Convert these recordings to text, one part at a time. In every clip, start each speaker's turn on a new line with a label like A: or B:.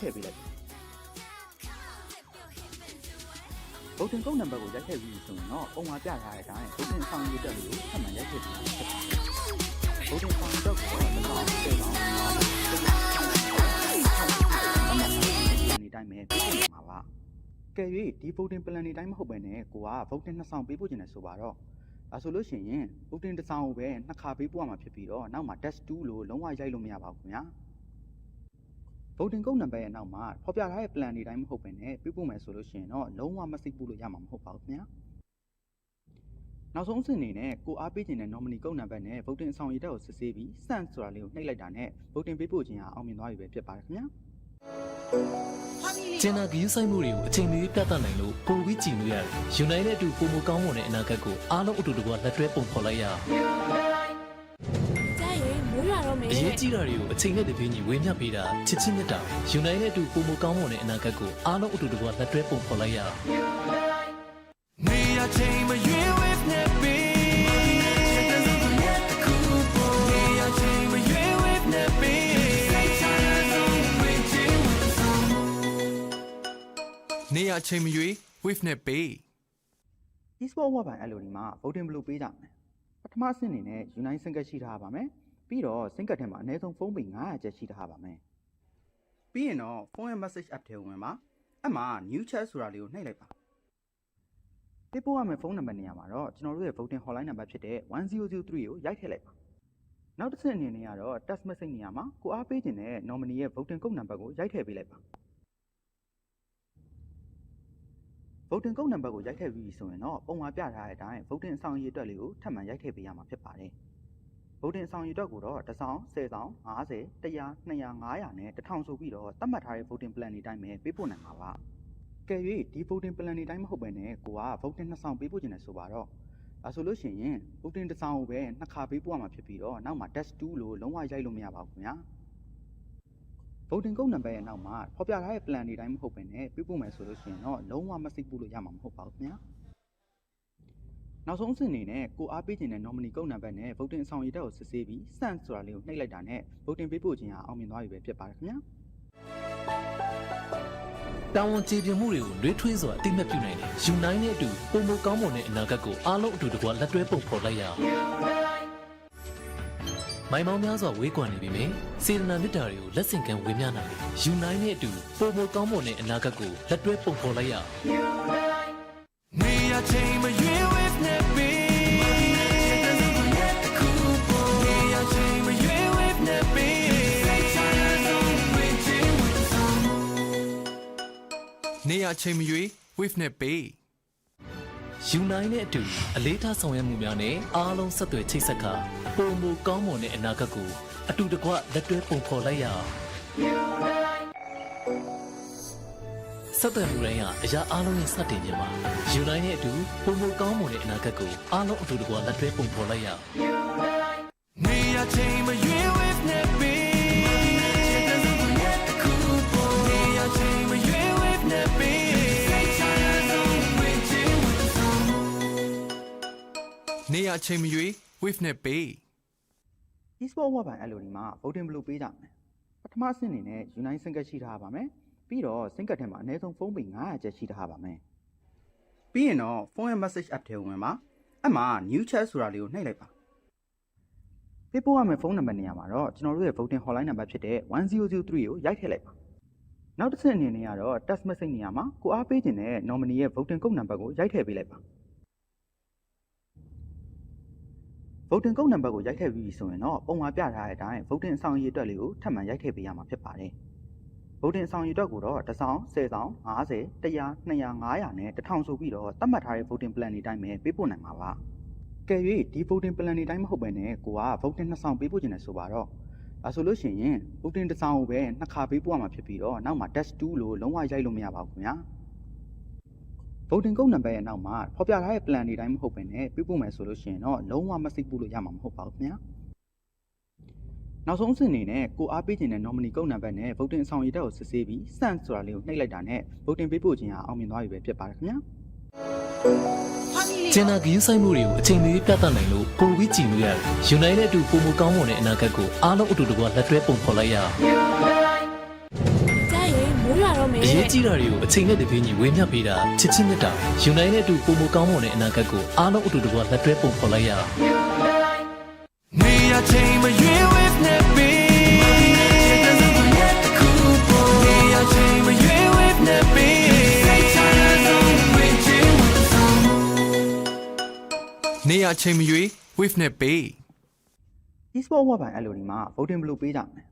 A: ထည့်ပေးလိုက်ဗုဒ္ဓင်ကုတ်နံပါတ်ကိုရိုက်ထည့်ပြီးဆိုရင်တော့ပုံမှာပြထားတဲ့အတိုင်းဗုဒ္ဓင်ဆောင်ရည်တက်လို့ဆက်မှန်ရိုက်ထည့်ပြီးဖြစ်ပါတယ်ဗုဒ္ဓင်ဆောင်ရည်တက်ကိုတော့တစ်ဆောင်တစ်ဆောင်ဒီတိုင်းပဲပြည့်နေမှာပါကဲ၍ဒီဗုဒ္ဓင်ပလန်နေတိုင်းမဟုတ်ပဲနဲ့ကိုကဗုဒ္ဓင်နှစ်ဆောင်ပေးဖို့ကျင်တယ်ဆိုပါတော့ဒါဆိုလို့ရှိရင်ဗုဒ္ဓင်တစ်ဆောင်ကိုပဲနှစ်ခါပေးပို့ရမှာဖြစ်ပြီးတော့နောက်မှာ dash 2လို့လုံးဝရိုက်လို့မရပါဘူးခင်ဗျာ ဗုဒ္ဓင်ကုတ်နံပါတ်ရဲ့နောက်မှာဖော်ပြထားတဲ့ plan တွေတိုင်းမဟုတ်ပဲနဲ့ပြပို့မယ်ဆိုလို့ရှိရင်တော့လုံးဝမစိတ်ပူလို့ရမှာမဟုတ်ပါဘူးခင်ဗျာနောက်ဆုံးအဆင့်အနေနဲ့ကိုအားပေးခြင်းတဲ့ nominee ကုတ်နံပါတ်နဲ့ဗုဒ္ဓင်အဆောင်ရည်တက်ကိုစစ်ဆေးပြီး send ဆိုတာလေးကိုနှိပ်လိုက်တာနဲ့ဗုဒ္ဓင်ပေးပို့ခြင်းဟာအောင်မြင်သွားပြီပဲဖြစ်ပါတယ်ခင်ဗျာ
B: ကျင်နာဂယူးဆိုင်မှုတွေကိုအချိန်မီပြသနိုင်လို့ပိုပြီးကြည်လို့ရတယ်။ United အတူပုံမကောင်းမွန်တဲ့အနာဂတ်ကိုအားလုံးအတူတကွလက်တွဲပုံဖော်လိုက်ရအောင်
C: ကြား ရင်မိုးရွာတော့မယ်။
B: အရေးကြီးတာတွေကိုအချိန်နဲ့တပြေးညီဝေမျှပေးတာချစ်ချင်းမြတ်တာ United အတူပုံမကောင်းမွန်တဲ့အနာဂတ်ကိုအားလုံးအတူတကွလက်တွဲပုံဖော်လိုက်ရအောင်
D: နေရချိန်မရွေးဝစ်နေပြီနေရချိန်မရွေးဝစ်နေပြီနေရချိန်မရွေး with နဲ့ပေ
A: e-sport ဝက်ပိုင်းအဲ့လိုဒီမှာဗုဒ္ဓင်ဘယ်လိုပေးကြမလဲပထမအဆင့်အနေနဲ့ Unite စင်ကတ်ရှိထားပါမယ် ပြီးတော့စင်ကတ်ထဲမှာအနည်းဆုံးဖုန်းပေ900ကျပ်ရှိထားပါမယ်ပြီးရင်တော့ဖုန်းရဲ့ message app ထဲကိုဝင်ပါအဲ့မှာ new chat ဆိုတာလေးကိုနှိပ်လိုက်ပါပေးပို့ရမယ့်ဖုန်းနံပါတ်နေရာမှာတော့ကျွန်တော်တို့ရဲ့ voting hotline နံပါတ်ဖြစ်တဲ့1003ကိုရိုက်ထည့်လိုက်ပါနောက်တစ်ဆင့်အနေနဲ့ကတော့ test message နေရာမှာကိုအားပေးခြင်းနဲ့ nominee ရဲ့ voting code နံပါတ်ကိုရိုက်ထည့်ပေးလိုက်ပါ voting code နံပါတ်ကိုရိုက်ထည့်ပြီးပြီဆိုရင်တော့ပုံမှာပြထားတဲ့အတိုင်း voting အဆောင်အရေးအတွက်လေးကိုထပ်မံရိုက်ထည့်ပေးရမှာဖြစ်ပါတယ် voting အဆောင်အရေးအတွက်ကိုတော့တစ်ဆောင်10ဆောင်50 100 200 500နဲ့1000ဆိုပြီးတော့သတ်မှတ်ထားတဲ့ voting plan တွေအတိုင်းပဲပေးပို့နိုင်မှာပါကဲ၍ဒီ voting plan တွေတိုင်းမဟုတ်ပဲနဲ့ကိုက voting နှစ်ဆောင်ပေးပို့ချင်တယ်ဆိုပါတော့ဒါဆိုလို့ရှိရင် voting တစ်ဆောင်ကိုပဲနှစ်ခါပေးပို့ရမှာဖြစ်ပြီးတော့နောက်မှာ dash 2လို့လုံးဝရိုက်လို့မရပါဘူးခင်ဗျာ voting code number ရဲ့နောက်မှာဖော်ပြထားတဲ့ plan တွေတိုင်းမဟုတ်ပဲနဲ့ပေးပို့မယ်ဆိုလို့ရှိရင်တော့လုံးဝမစိတ်ပူလို့ရမှာမဟုတ်ပါဘူးခင်ဗျာ နောက်ဆုံးအဆင့်အနေနဲ့ကိုအားပေးခြင်းတဲ့ nominee code number နဲ့ voting အဆောင်ရည်တက်ကိုစစ်ဆေးပြီး send ဆိုတာလေးကိုနှိပ်လိုက်တာနဲ့ voting ပေးပို့ခြင်းဟာအောင်မြင်သွားပြီပဲဖြစ်ပါတယ်ခင်ဗျာ
B: တာဝန်ကျေပြမှုတွေကိုလွေးထွေးစွာအတိမတ်ပြုနိုင်တယ်။ United အတူပုံမကောင်းမွန်တဲ့အနာဂတ်ကိုအားလုံးအတူတကွလက်တွဲပုံဖော်လိုက်ရအောင်။မိုင်မောင်များစွာဝေးကွာနေပြီမေ။စေတနာမြတ်တာတွေကိုလက်ဆင့်ကမ်းဝေမျှနိုင်တယ်။ United အတူပုံမကောင်းမွန်တဲ့အနာဂတ်ကိုလက်တွဲပုံဖော်လိုက်ရအောင်
D: နေရချိန်မရွေး with နေရချိန်မရွေး with နေပြီ
B: United အတူအလေးထားဆောင်ရွက်မှုများနဲ့အားလုံးဆက်သွယ်ချိတ်ဆက်ခါပုံမကောင်းမွန်တဲ့အနာဂတ်ကိုအတူတကွလက်တွဲပုံဖော်လိုက်ရအောင်ဆက်သွယ်မှုတိုင်းဟာအရာအားလုံးရဲ့စတင်ခြင်းမှာ United အတူပုံမကောင်းမွန်တဲ့အနာဂတ်ကိုအားလုံးအတူတကွလက်တွဲပုံဖော်လိုက်ရအောင်
D: နေရချိန်မရွေး with နေ နေရချိန်မရွေး with နေပြီ
A: e-sport ဝက်ပိုင်းအဲ့လိုဒီမှာ voting ဘယ်လိုပေးကြမလဲပထမအဆင့်အနေနဲ့ Unite စင်ကတ်ရှိထားပါမယ်ပြီးတော့စင်ကတ်ထဲမှာအနည်းဆုံးဖုန်းပေ900ကျပ်ရှိထားပါမယ်ပြီးရင်တော့ဖုန်းရဲ့ message app ထဲကိုဝင်ပါအဲ့မှာ new chat ဆိုတာလေးကိုနှိပ်လိုက်ပါပေးပို့ရမယ့်ဖုန်းနံပါတ်နေရာမှာတော့ကျွန်တော်တို့ရဲ့ voting hotline နံပါတ်ဖြစ်တဲ့1003ကိုရိုက်ထည့်လိုက်ပါနောက်တစ်ဆင့်အနေနဲ့ကတော့ test message နေရာမှာကိုအားပေးခြင်းနဲ့ nominee ရဲ့ voting code နံပါတ်ကိုရိုက်ထည့်ပေးလိုက်ပါ voting code number ကိုရိုက်ထည့်ပြီးပြီဆိုရင်တော့ပုံမှာပြထားတဲ့အတိုင်း voting အဆောင်အရေးအတွက်လေးကိုထပ်မံရိုက်ထည့်ပေးရမှာဖြစ်ပါတယ်။ voting အဆောင်အရေးအတွက်ကိုတော့တစ်ဆောင်10ဆောင်50 100 200 500နဲ့1000ဆိုပြီးတော့သတ်မှတ်ထားတဲ့ voting plan တွေအတိုင်းပဲပေးပို့နိုင်မှာပါ။ကဲ၍ဒီ voting plan တွေအတိုင်းမဟုတ်ဘဲနဲ့ကိုက voting နှစ်ဆောင်ပေးပို့ချင်တယ်ဆိုပါတော့ဒါဆိုလို့ရှိရင် voting တစ်ဆောင်ကိုပဲနှစ်ခါပေးပို့ရမှာဖြစ်ပြီးတော့နောက်မှာ dash 2လို့လုံးဝရိုက်လို့မရပါဘူးခင်ဗျာ။ voting code number ရဲ့နောက်မှာဖော်ပြထားတဲ့ plan တွေတိုင်းမဟုတ်ဘဲနဲ့ပြပို့မယ်ဆိုလို့ရှိရင်တော့လုံးဝမစိတ်ပူလို့ရမှာမဟုတ်ပါဘူးခင်ဗျာနောက်ဆုံးအဆင့်အနေနဲ့ကိုအားပေးခြင်းတဲ့ nominee code number နဲ့ voting အဆောင်ရည်တက်ကိုစစ်ဆေးပြီး send ဆိုတာလေးကိုနှိပ်လိုက်တာနဲ့ voting ပေးပို့ခြင်းဟာအောင်မြင်သွားပြီပဲဖြစ်ပါတယ်ခင်ဗျာ
B: ကျင်နာဂယူးဆိုင်မှုတွေကိုအချိန်မီပြသနိုင်လို့ပိုပြီးကြည်လို့ရတယ်။ United အတူပုံမကောင်းမွန်တဲ့အနာဂတ်ကိုအားလုံးအတူတကွလက်တွဲပုံဖော်လိုက်ရအောင်
C: ကြားရင်မယ်
B: အရေးကြီးတာတွေကိုအချိန်နဲ့တပြေးညီဝေမျှပေးတာချစ်ချင်းမြတ်တာယူနိုင်းနဲ့အတူပုံမကောင်းမွန်တဲ့အနာဂတ်ကိုအားလုံးအတူတကွလက်တွဲပုံဖော်လိုက်ရအောင်
D: နေရချိန်မရွေး with nappy နေရချိန်မရွေး with nappy နေရချိန်မရွေး with nappy
A: e-sport ဝက်ပိုင်း LOD မှာ voting ဘယ်လိုပေးကြမလဲ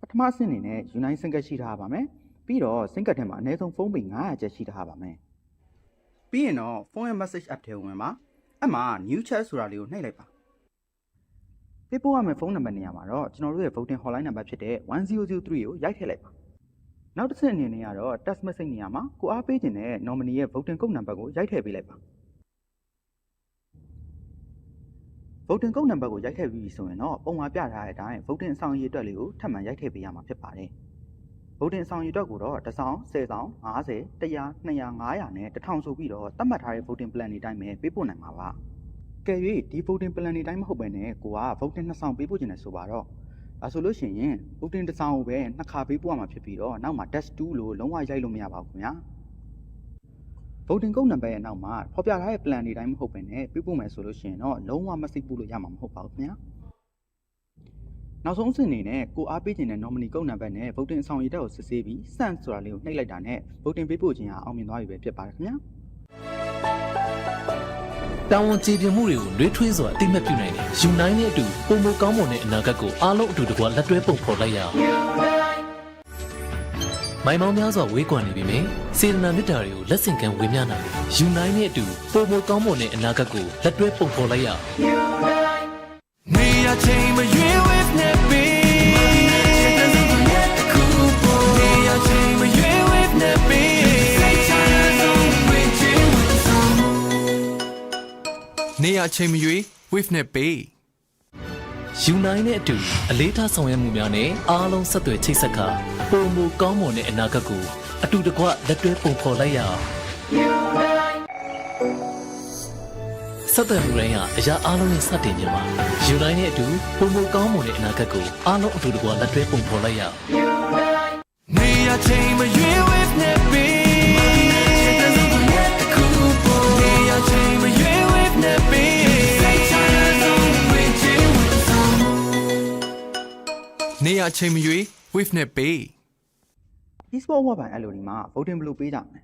A: ပထမအဆင့်အနေနဲ့ Unite စင်ကတ်ရှိထားပါမယ် ပြီးတော့စင်ကတ်ထဲမှာအနည်းဆုံးဖုန်းပေ900ကျပ်ရှိထားပါမယ်ပြီးရင်တော့ဖုန်းရဲ့ message app ထဲဝင်ပါအဲ့မှာ new chat ဆိုတာလေးကိုနှိပ်လိုက်ပါပေးပို့ရမယ့်ဖုန်းနံပါတ်နေရာမှာတော့ကျွန်တော်တို့ရဲ့ voting hotline နံပါတ်ဖြစ်တဲ့1003ကိုရိုက်ထည့်လိုက်ပါနောက်တစ်ဆင့်အနေနဲ့ကတော့ text message နေရာမှာကိုအားပေးခြင်းနဲ့ nominee ရဲ့ voting code နံပါတ်ကိုရိုက်ထည့်ပေးလိုက်ပါ voting code နံပါတ်ကိုရိုက်ထည့်ပြီးပြီဆိုရင်တော့ပုံမှာပြထားတဲ့အတိုင်း voting အဆောင်အရေးအတွက်လေးကိုထပ်မံရိုက်ထည့်ပေးရမှာဖြစ်ပါတယ်။ voting အဆောင်အရေးအတွက်ကိုတော့တစ်ဆောင်10ဆောင်50 100 200 500နဲ့1000ဆိုပြီးတော့သတ်မှတ်ထားတဲ့ voting plan တွေအတိုင်းပဲပေးပို့နိုင်မှာပါ။ကဲ၍ဒီ voting plan တွေအတိုင်းမဟုတ်ဘဲနဲ့ကိုက voting နှစ်ဆောင်ပေးပို့ခြင်းနဲ့ဆိုပါတော့ဒါဆိုလို့ရှိရင် voting တစ်ဆောင်ကိုပဲနှစ်ခါပေးပို့ရမှာဖြစ်ပြီးတော့နောက်မှာ dash 2လို့လုံးဝရိုက်လို့မရပါဘူးခင်ဗျာ။ voting code number ရဲ့နောက်မှာဖော်ပြထားတဲ့ plan တွေတိုင်းမဟုတ်ဘဲနဲ့ပြပို့မယ်ဆိုလို့ရှိရင်တော့လုံးဝမစိတ်ပူလို့ရမှာမဟုတ်ပါဘူးခင်ဗျာ နောက်ဆုံးအဆင့်အနေနဲ့ကိုအားပေးခြင်းတဲ့ nominee code number နဲ့ voting အဆောင်ရည်တက်ကိုစစ်ဆေးပြီး send ဆိုတာလေးကိုနှိပ်လိုက်တာနဲ့ voting ပေးပို့ခြင်းဟာအောင်မြင်သွားပြီပဲဖြစ်ပါတယ်ခင်ဗျာ
B: တာဝန်ကျေပြမှုတွေကိုလွေးထွေးစွာအတိမတ်ပြုနိုင်တယ်ယူနိုင်းနဲ့အတူပုံမကောင်းမွန်တဲ့အနာဂတ်ကိုအားလုံးအတူတကွလက်တွဲပုံဖော်လိုက်ရအောင်မိုင်မောင်များစွာဝေးကွာနေပြီမယ်စေတနာမြတ်တာတွေကိုလက်ဆင့်ကမ်းဝေမျှနိုင်တယ်ယူနိုင်းနဲ့အတူပုံမကောင်းမွန်တဲ့အနာဂတ်ကိုလက်တွဲပုံဖော်လိုက်ရအောင်
D: နေရချိန်မရွေး နေရချိန်မရွေး with nappy
B: ယူနိုင်းနဲ့အတူအလေးထားဆောင်ရွက်မှုများနဲ့အားလုံးဆက်သွယ်ချိတ်ဆက်ခါပုံမကောင်းမွန်တဲ့အနာဂတ်ကိုအတူတကွလက်တွဲပုံဖော်လိုက်ရအောင်ဆက်သွယ်မှုတိုင်းဟာအရာအားလုံးနဲ့စတင်ခြင်းပါယူနိုင်းနဲ့အတူပုံမကောင်းမွန်တဲ့အနာဂတ်ကိုအားလုံးအတူတကွလက်တွဲပုံဖော်လိုက်ရအောင်
D: နေရချိန်မရွေး with nappy နေ နေရချိန်မရွေး with nappy
A: e-sport ဝက်ပိုင်း LOD မှာ voting ဘယ်လိုပေးကြမလဲ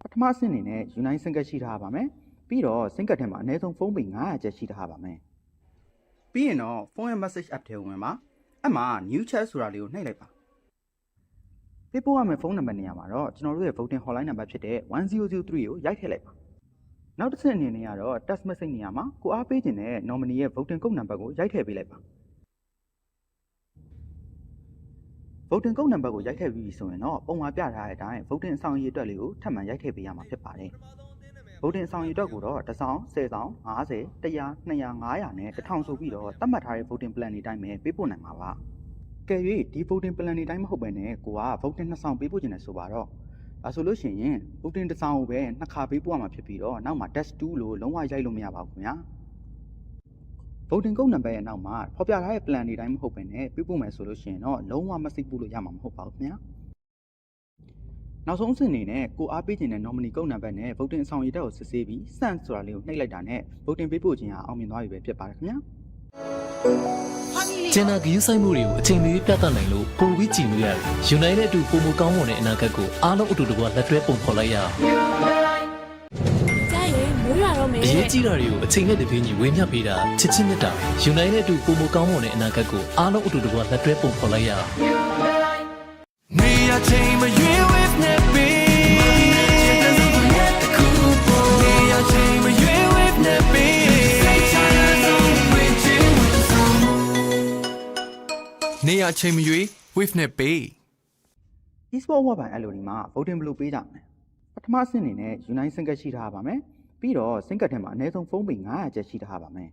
A: ပထမအဆင့်အနေနဲ့ Unite စင်ကတ်ရှိထားပါမယ်ပြီးတော့စင်ကတ်ထဲမှာအနည်းဆုံးဖုန်းပေ900ကျပ်ရှိထားပါမယ်ပြီးရင်တော့ဖုန်းရဲ့ message app ထဲဝင်ပါအဲ့မှာ new chat ဆိုတာလေးကိုနှိပ်လိုက်ပါပေးပို့ရမယ့်ဖုန်းနံပါတ်နေရာမှာတော့ကျွန်တော်တို့ရဲ့ voting hotline နံပါတ်ဖြစ်တဲ့1003ကိုရိုက်ထည့်လိုက်ပါနောက်တစ်ဆင့်အနေနဲ့ကတော့ text message နေရာမှာကိုအားပေးခြင်းနဲ့ nominee ရဲ့ voting code နံပါတ်ကိုရိုက်ထည့်ပေးလိုက်ပါ voting code number ကိုရိုက်ထည့်ပြီးပြီဆိုရင်တော့ပုံမှာပြထားတဲ့အတိုင်း voting အဆောင်အရေးအတွက်လေးကိုထပ်မံရိုက်ထည့်ပေးရမှာဖြစ်ပါတယ်။ voting အဆောင်အရေးအတွက်ကိုတော့တစ်ဆောင်10ဆောင်50 100 200 500နဲ့1000ဆိုပြီးတော့သတ်မှတ်ထားတဲ့ voting plan တွေအတိုင်းပဲပေးပို့နိုင်မှာပါ။ကဲ၍ဒီ voting plan တွေအတိုင်းမဟုတ်ဘဲနဲ့ကိုက voting နှစ်ဆောင်ပေးပို့ခြင်းနဲ့ဆိုပါတော့ဒါဆိုလို့ရှိရင် voting တစ်ဆောင်ကိုပဲနှစ်ခါပေးပို့ရမှာဖြစ်ပြီးတော့နောက်မှာ dash 2လို့လုံးဝရိုက်လို့မရပါဘူးခင်ဗျာ။ voting code number ရဲ့နောက်မှာဖော်ပြထားတဲ့ plan တွေတိုင်းမဟုတ်ဘဲနဲ့ပြပို့မယ်ဆိုလို့ရှိရင်တော့လုံးဝမစိတ်ပူလို့ရမှာမဟုတ်ပါဘူးခင်ဗျာနောက်ဆုံးအဆင့်အနေနဲ့ကိုအားပေးခြင်းတဲ့ nominee code number နဲ့ voting အဆောင်ရည်တက်ကိုစစ်ဆေးပြီး send ဆိုတာလေးကိုနှိပ်လိုက်တာနဲ့ voting ပေးပို့ခြင်းဟာအောင်မြင်သွားပြီပဲဖြစ်ပါတယ်ခင်ဗျာ
B: ကျန်တာဂရုစိုက်မှုတွေကိုအချိန်မီပြသနိုင်လို့ပိုပြီးကြည်လို့ရတယ်ယူနိုင်းနဲ့အတူပုံမကောင်းမွန်တဲ့အနာဂတ်ကိုအားလုံးအတူတကွလက်တွဲပုံဖော်လိုက်ရအောင်
C: ကြားရင်မိုးရွာတော့မယ်
B: အရေးကြီးတာတွေကိုအချိန်နဲ့တပြေးညီဝေမျှပေးတာချစ်ချင်းမြတ်တာယူနိုင်းနဲ့အတူပုံမကောင်းမွန်တဲ့အနာဂတ်ကိုအားလုံးအတူတကွလက်တွဲပုံဖော်လိုက်ရအောင်
D: နေရချိန်မရွေး with nappy နေရချိန်မရွေး with nappy နေရချိန်မရွေး with nappy
A: e-sport ဝက်ပိုင်း LOD မှာ voting ဘယ်လိုပေးကြမလဲပထမအဆင့်အနေနဲ့ Unite စင်ကတ်ရှိထားပါမယ် ပြီးတော့စင်ကတ်ထဲမှာအနည်းဆုံးဖုန်းပေ900ကျပ်ရှိထားပါမယ်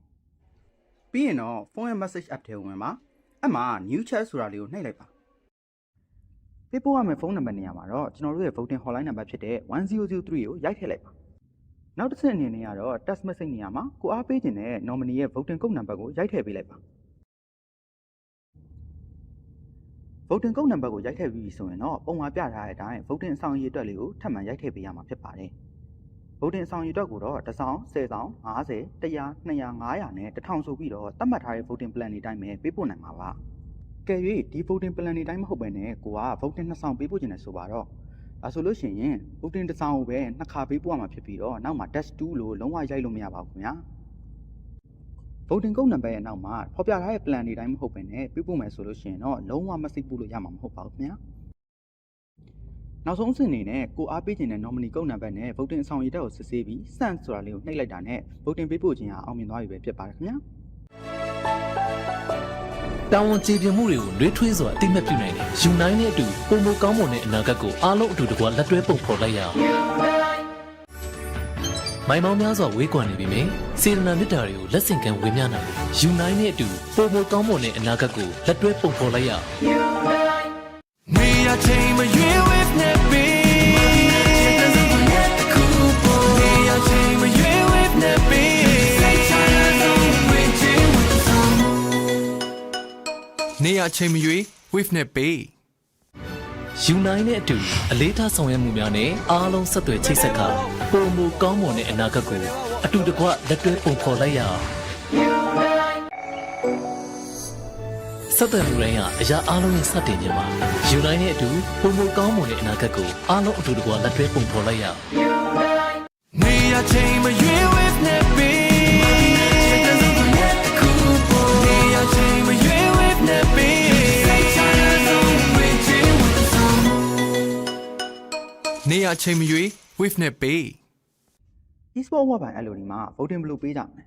A: ပြီးရင်တော့ဖုန်းရဲ့ message app ထဲဝင်ပါအဲ့မှာ new chat ဆိုတာလေးကိုနှိပ်လိုက်ပါပေးပို့ရမယ့်ဖုန်းနံပါတ်နေရာမှာတော့ကျွန်တော်တို့ရဲ့ voting hotline နံပါတ်ဖြစ်တဲ့1003ကိုရိုက်ထည့်လိုက်ပါနောက်တစ်ဆင့်အနေနဲ့ကတော့ text message နေရာမှာကိုအားပေးခြင်းနဲ့ nominee ရဲ့ voting code နံပါတ်ကိုရိုက်ထည့်ပေးလိုက်ပါ voting code number ကိုရိုက်ထည့်ပြီးပြီဆိုရင်တော့ပုံမှာပြထားတဲ့အတိုင်း voting အဆောင်အရေးအတွက်လေးကိုထပ်မံရိုက်ထည့်ပေးရမှာဖြစ်ပါတယ်။ voting အဆောင်အရေးအတွက်ကိုတော့တစ်ဆောင်10ဆောင်50 100 200 500နဲ့1000ဆိုပြီးတော့သတ်မှတ်ထားတဲ့ voting plan တွေတိုင်းပဲပေးပို့နိုင်မှာပါ။ကဲ၍ဒီ voting plan တွေတိုင်းမဟုတ်ဘဲနဲ့ကိုက voting နှစ်ဆောင်ပေးပို့ခြင်းနဲ့ဆိုပါတော့ဒါဆိုလို့ရှိရင် voting တစ်ဆောင်ကိုပဲနှစ်ခါပေးပို့ရမှာဖြစ်ပြီးတော့နောက်မှာ dash 2လို့လုံးဝရိုက်လို့မရပါဘူးခင်ဗျာ။ voting code number ရဲ့နောက်မှာဖော်ပြထားတဲ့ plan တွေတိုင်းမဟုတ်ဘဲနဲ့ပြပို့မယ်ဆိုလို့ရှိရင်တော့လုံးဝမစိတ်ပူလို့ရမှာမဟုတ်ပါဘူးခင်ဗျာ နောက်ဆုံးအဆင့်အနေနဲ့ကိုအားပေးခြင်းတဲ့ nominee code number နဲ့ voting အဆောင်ရည်တက်ကိုစစ်ဆေးပြီး send ဆိုတာလေးကိုနှိပ်လိုက်တာနဲ့ voting ပေးပို့ခြင်းဟာအောင်မြင်သွားပြီပဲဖြစ်ပါတယ်ခင်ဗျာ
B: တာဝန်ကျေပြမှုတွေကိုလွေးထွေးစွာအတိမတ်ပြုနိုင်တယ်ယူနိုင်တဲ့အတူပုံမကောင်းမွန်တဲ့အနာဂတ်ကိုအားလုံးအတူတကွလက်တွဲပုံဖော်လိုက်ရအောင်မိုင်မောင်များစွာဝေးကွာနေပြီမယ်စေတနာမေတ္တာတွေကိုလက်ဆင့်ကမ်းဝေမျှနိုင်တယ်ယူနိုင်တဲ့အတူပုံမကောင်းမွန်တဲ့အနာဂတ်ကိုလက်တွဲပုံဖော်လိုက်ရအောင်
D: နေရချိန်မရွေး with nappy
B: ယူနိုင်တဲ့အတူအလေးထားဆောင်ရွက်မှုများနဲ့အားလုံးဆက်သွယ်ချိတ်ဆက်ခါပုံမကောင်းမွန်တဲ့အနာဂတ်ကိုအတူတကွလက်တွဲပုံဖော်လိုက်ရအောင်ဆက်သွယ်မှုတိုင်းကအရာအားလုံးရဲ့စတင်ခြင်းမှာယူနိုင်တဲ့အတူပုံမကောင်းမွန်တဲ့အနာဂတ်ကိုအားလုံးအတူတကွလက်တွဲပုံဖော်လိုက်ရအောင်
D: နေရချိန်မရွေး with nappy နေ နေရချိန်မရွေး with nappy
A: e-sport award ပိုင်းအဲ့လိုဒီမှာ voting ဘယ်လိုပေးကြမလဲ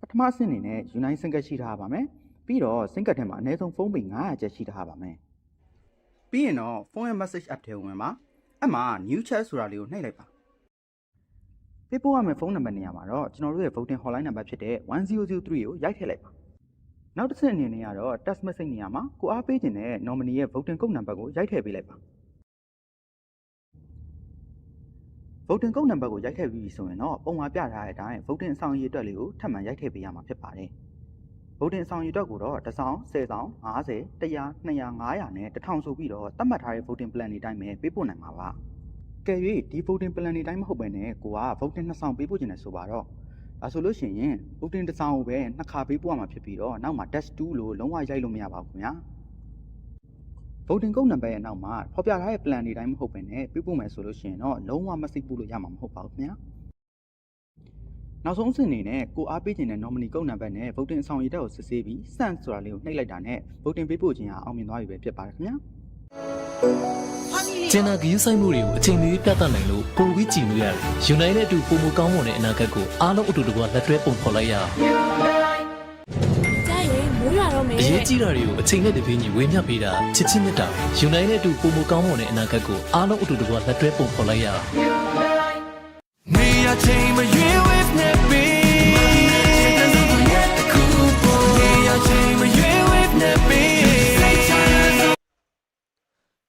A: ပထမအဆင့်အနေနဲ့ unite စင်ကတ်ရှိထားပါမယ်ပြီးတော့စင်ကတ်ထဲမှာအနည်းဆုံးဖုန်းပေ900ကျပ်ရှိထားပါမယ်ပြီးရင်တော့ phone and message app ထဲဝင်ပါအဲ့မှာ new chat ဆိုတာလေးကိုနှိပ်လိုက်ပါပေးပို့ရမယ့်ဖုန်းနံပါတ်နေရာမှာတော့ကျွန်တော်တို့ရဲ့ voting hotline နံပါတ်ဖြစ်တဲ့1003ကိုရိုက်ထည့်လိုက်ပါနောက်တစ်ဆင့်အနေနဲ့ကတော့ text message နေရာမှာကိုအားပေးခြင်းတဲ့ nominee ရဲ့ voting code number ကိုရိုက်ထည့်ပေးလိုက်ပါ voting code number ကိုရိုက်ထည့်ပြီးပြီဆိုရင်တော့ပုံမှာပြထားတဲ့အတိုင်း voting အဆောင်အရေးအတွက်လေးကိုထပ်မံရိုက်ထည့်ပေးရမှာဖြစ်ပါတယ်။ voting အဆောင်အရေးအတွက်ကိုတော့တစ်ဆောင်10ဆောင်50 100 200 500နဲ့1000ဆိုပြီးတော့သတ်မှတ်ထားတဲ့ voting plan တွေတိုင်းပဲပေးပို့နိုင်မှာပါ။ကဲ၍ဒီ voting plan တွေတိုင်းမဟုတ်ဘဲနဲ့ကိုက voting နှစ်ဆောင်ပေးပို့ခြင်းနဲ့ဆိုပါတော့ဒါဆိုလို့ရှိရင် voting တစ်ဆောင်ကိုပဲနှစ်ခါပေးပို့ရမှာဖြစ်ပြီးတော့နောက်မှာ dash 2လို့လုံးဝရိုက်လို့မရပါဘူးခင်ဗျာ။ voting code number ရဲ့နောက်မှာဖော်ပြထားတဲ့ plan တွေတိုင်းမဟုတ်ဘဲနဲ့ပြပို့မယ်ဆိုလို့ရှိရင်တော့လုံးဝမစိတ်ပူလို့ရမှာမဟုတ်ပါဘူးခင်ဗျာနောက်ဆုံးအဆင့်အနေနဲ့ကိုအားပေးခြင်းတဲ့ nominee code number နဲ့ voting အဆောင်ရည်တက်ကိုစစ်ဆေးပြီး send ဆိုတာလေးကိုနှိပ်လိုက်တာနဲ့ voting ပေးပို့ခြင်းဟာအောင်မြင်သွားပြီပဲဖြစ်ပါတယ်ခင်ဗျာ
B: ကျင်နာဂယူဆိုင်မှုတွေကိုအချိန်မီပြသနိုင်လို့ပုံပြီးကြည်လို့ရတယ်ယူနိုင်တဲ့အတူပုံမကောင်းမွန်တဲ့အနာဂတ်ကိုအားလုံးအတူတကွလက်တွဲပုံဖော်လိုက်ရအောင်
C: ကြားရင်မိုး ရွာတော့မယ်
B: အရေးကြီးတာတွေကိုအချိန်နဲ့တပြေးညီဝေမျှပေးတာချစ်ချင်းမြတ်တာယူနိုင်တဲ့အတူပုံမကောင်းမွန်တဲ့အနာဂတ်ကိုအားလုံးအတူတကွလက်တွဲပုံဖော်လိုက်ရအောင်
D: နေရချိန်မရွေး with nappy နေရချိန်မရွေး with nappy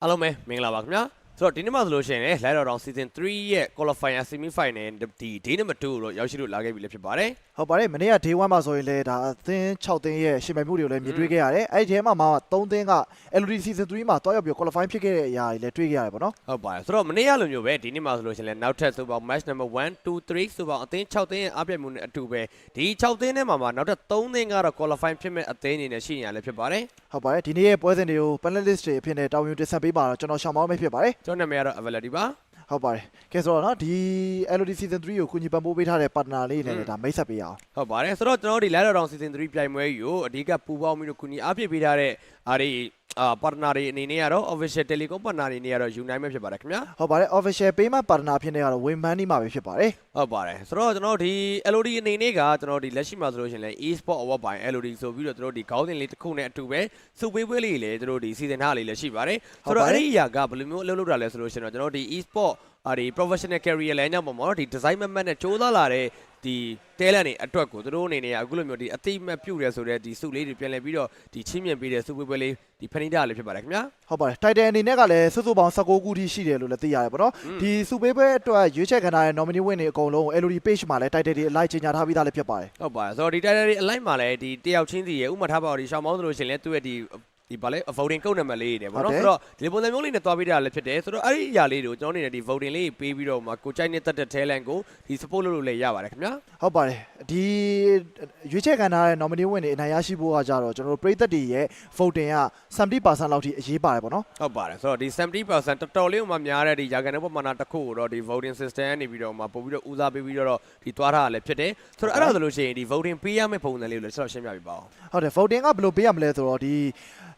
E: အားလုံးပဲမင်္ဂလာပါခင်ဗျာ ဆိုတော့ဒီနေ့မှဆိုလို့ရှိရင်လည်း Light Down Season 3ရဲ့ Qualifier Semi Final ဒီ Day Number 2ကိုတော့ရောက်ရှိလို့လာခဲ့ပြီလည်းဖြစ်ပါတယ်
F: ဟုတ်ပါတယ်မနေ့က day 1မှာဆိုရင်လည်းဒါအသင်း6သင်းရဲ့ရှင်ပြိုင်မှုတွေကိုလည်းမြင်တွေ့ခဲ့ရတယ်အဲ့ဒီထဲမှာမှ3သင်းက LOD season 3မှာတွားရောက်ပြီး qualify ဖြစ်ခဲ့တဲ့အရာတွေလည်းတွေ့ခဲ့ရတယ်ပေါ့နော်
E: ဟုတ်ပါတယ်ဆိုတော့မနေ့ကလိုမျိုးပဲဒီနေ့မှဆိုလို့ရှိရင်လည်းနောက်ထပ်ဆိုပေါင်း Match Number 1 2 3ဆိုပေါင်းအသင်း6သင်းရဲ့အပြည့်မှုနဲ့အတူပဲဒီ6သင်းထဲမှာမှနောက်ထပ်3သင်းကတော့ Qualify ဖြစ်မဲ့အသင်းအနေနဲ့ရှိနေရလည်းဖြစ်ပါတယ်
F: ဟုတ်ပါတယ်ဒီနေ့ရဲ့ပွဲစဉ်တွေကို panelist တွေအဖြစ်နဲ့တာဝန်ယူတင်ဆက်ပေးပါတော့ကျွန်တော်ရှောင်းမောင်းပဲဖြစ်ပါတယ်
E: ကျွန်တော်နာမည်ကတော့ Availability ပါ
F: ဟုတ်ပါတယ်ကဲဆိုတော့နော်ဒီ LOD season 3ကိုကုညီပံ့ပိုးပေးထားတဲ့ partner လေးနဲ့လည်းဒါမိတ်ဆက်ပေးရအောင်
E: ဟုတ်ပါတယ်ဆိုတော့ကျွန်တော်တို့ဒီ Light Down Season 3ပြိုင်ပွဲကြီးကိုအဓိကပူပေါင်းပြီးတော့ခုညီအပြည့်ပေးထားတဲ့အားဒီအာ partner တွေအနေနဲ့ကတော့ official telecom partner တွေအနေနဲ့ကတော့ Unite ပဲဖြစ်ပါတယ်ခင်ဗျာ
F: ဟုတ်ပါတယ် official payment partner အဖြစ်နဲ့ကတော့ win money မှာပဲဖြစ်ပါတယ်
E: ဟုတ်ပါတယ်ဆိုတော့ကျွန်တော်တို့ဒီ LOD အနေနဲ့ကကျွန်တော်ဒီလက်ရှိမှာဆိုလို့ရှိရင်လည်း e-sport award ပိုင်း LOD ဆိုပြီးတော့ကျွန်တော်တို့ဒီခေါင်းစဉ်လေးတစ်ခုနဲ့အတူပဲစုပေးပွဲလေးလည်းကျွန်တော်တို့ဒီ season ထားလေးလည်းရှိပါတယ်ဆိုတော့အဲ့ဒီအရာကဘယ်လိုမျိုးအလုပ်လုပ်တာလဲဆိုလို့ရှိရင်တော့ကျွန်တော်တို့ဒီ e-sport အာဒီ professional career လမ်းကြောင်းပေါ်မှာတော့ဒီ design မတ်မတ်နဲ့စ조사လာတဲ့ ဒီတဲလန်တွေအတွက်ကိုသူတို့အနေနဲ့အခုလိုမျိုးဒီအတိမတ်ပြုတ်ရဲဆိုတဲ့ဒီစုလေးတွေပြန်လည်ပြီးတော့ဒီချင်းမြင်ပေးတဲ့စုပွဲပွဲလေးဒီဖန်နီတာလေးဖြစ်ပါတယ်ခင်ဗျာ
F: ဟုတ်ပါတယ် title အနေနဲ့ကလည်းစုစုပေါင်း19ခုထိရှိတယ်လို့လည်းသိရတယ်ပေါ့နော်
E: อืม
F: ဒီစုပေးပွဲအတွက်ရွေးချယ်ခံထားတဲ့ nominee win တွေအကုန်လုံး LOD page မှာလည်း title တွေအလိုက်ကြေညာထားပြီးသားလည်းဖြစ်ပါတယ်
E: ဟုတ်ပါတယ်ဆိုတော့ဒီ title တွေအလိုက်မှာလည်းဒီတယောက်ချင်းစီရဲ့ဥမာထားပါတော့ဒီရှောင်းမောင်းဆိုလို့ရှိရင်လည်းသူ့ရဲ့ဒီ ဒီဗာလဲ voting ကုတ်နံပါတ်လေးတွေပေါ့
F: ဟုတ်
E: နော်
F: တယ်
E: ဆိုတော့ဒီလိုပုံစံမျိုးလေးနဲ့တွားပေးတာလည်းဖြစ်တယ်ဆိုတော့အဲ့ဒီအရာလေးတွေကိုကျွန်တော်အနေနဲ့ဒီ voting လေးပေးပြီးတော့မှကိုကြိုက်နေတတ်တဲ့ talent ကိုဒီ support လုပ်လို့လည်းရပါတယ်ခင်ဗျာ
F: ဟုတ်ပါတယ်ဒီရွေးချယ်ခံထားတဲ့ nominee ဝင်တွေအနိုင်ရရှိဖို့ကကြတော့ကျွန်တော်တို့ပြည်သက်တွေရဲ့ voting က70%လောက်ထိအရေးပါတယ်ပေါ့နော်
E: ဟုတ်ပါတယ်ဆိုတော့ဒီ70%တော်တော်လေးမှများတဲ့ဒီရာခိုင်နှုန်းပမာဏတစ်ခုကိုတော့ဒီ voting system ကနေပြီးတော့မှပို့ပြီးတော့ဦးစားပေးပြီးတော့ဒီတွားထားတာလည်းဖြစ်တယ်ဆိုတော့အဲ့ဒါဆိုလို့ရှိရင်ဒီ voting ပေးရမယ့်ပုံစံလေးကိုလည်းကျွန်တော်ရှင်းပြပြပါအောင်
F: ဟုတ်တယ် voting ကဘယ်လိုပေးရမလဲဆိုတော့ဒီ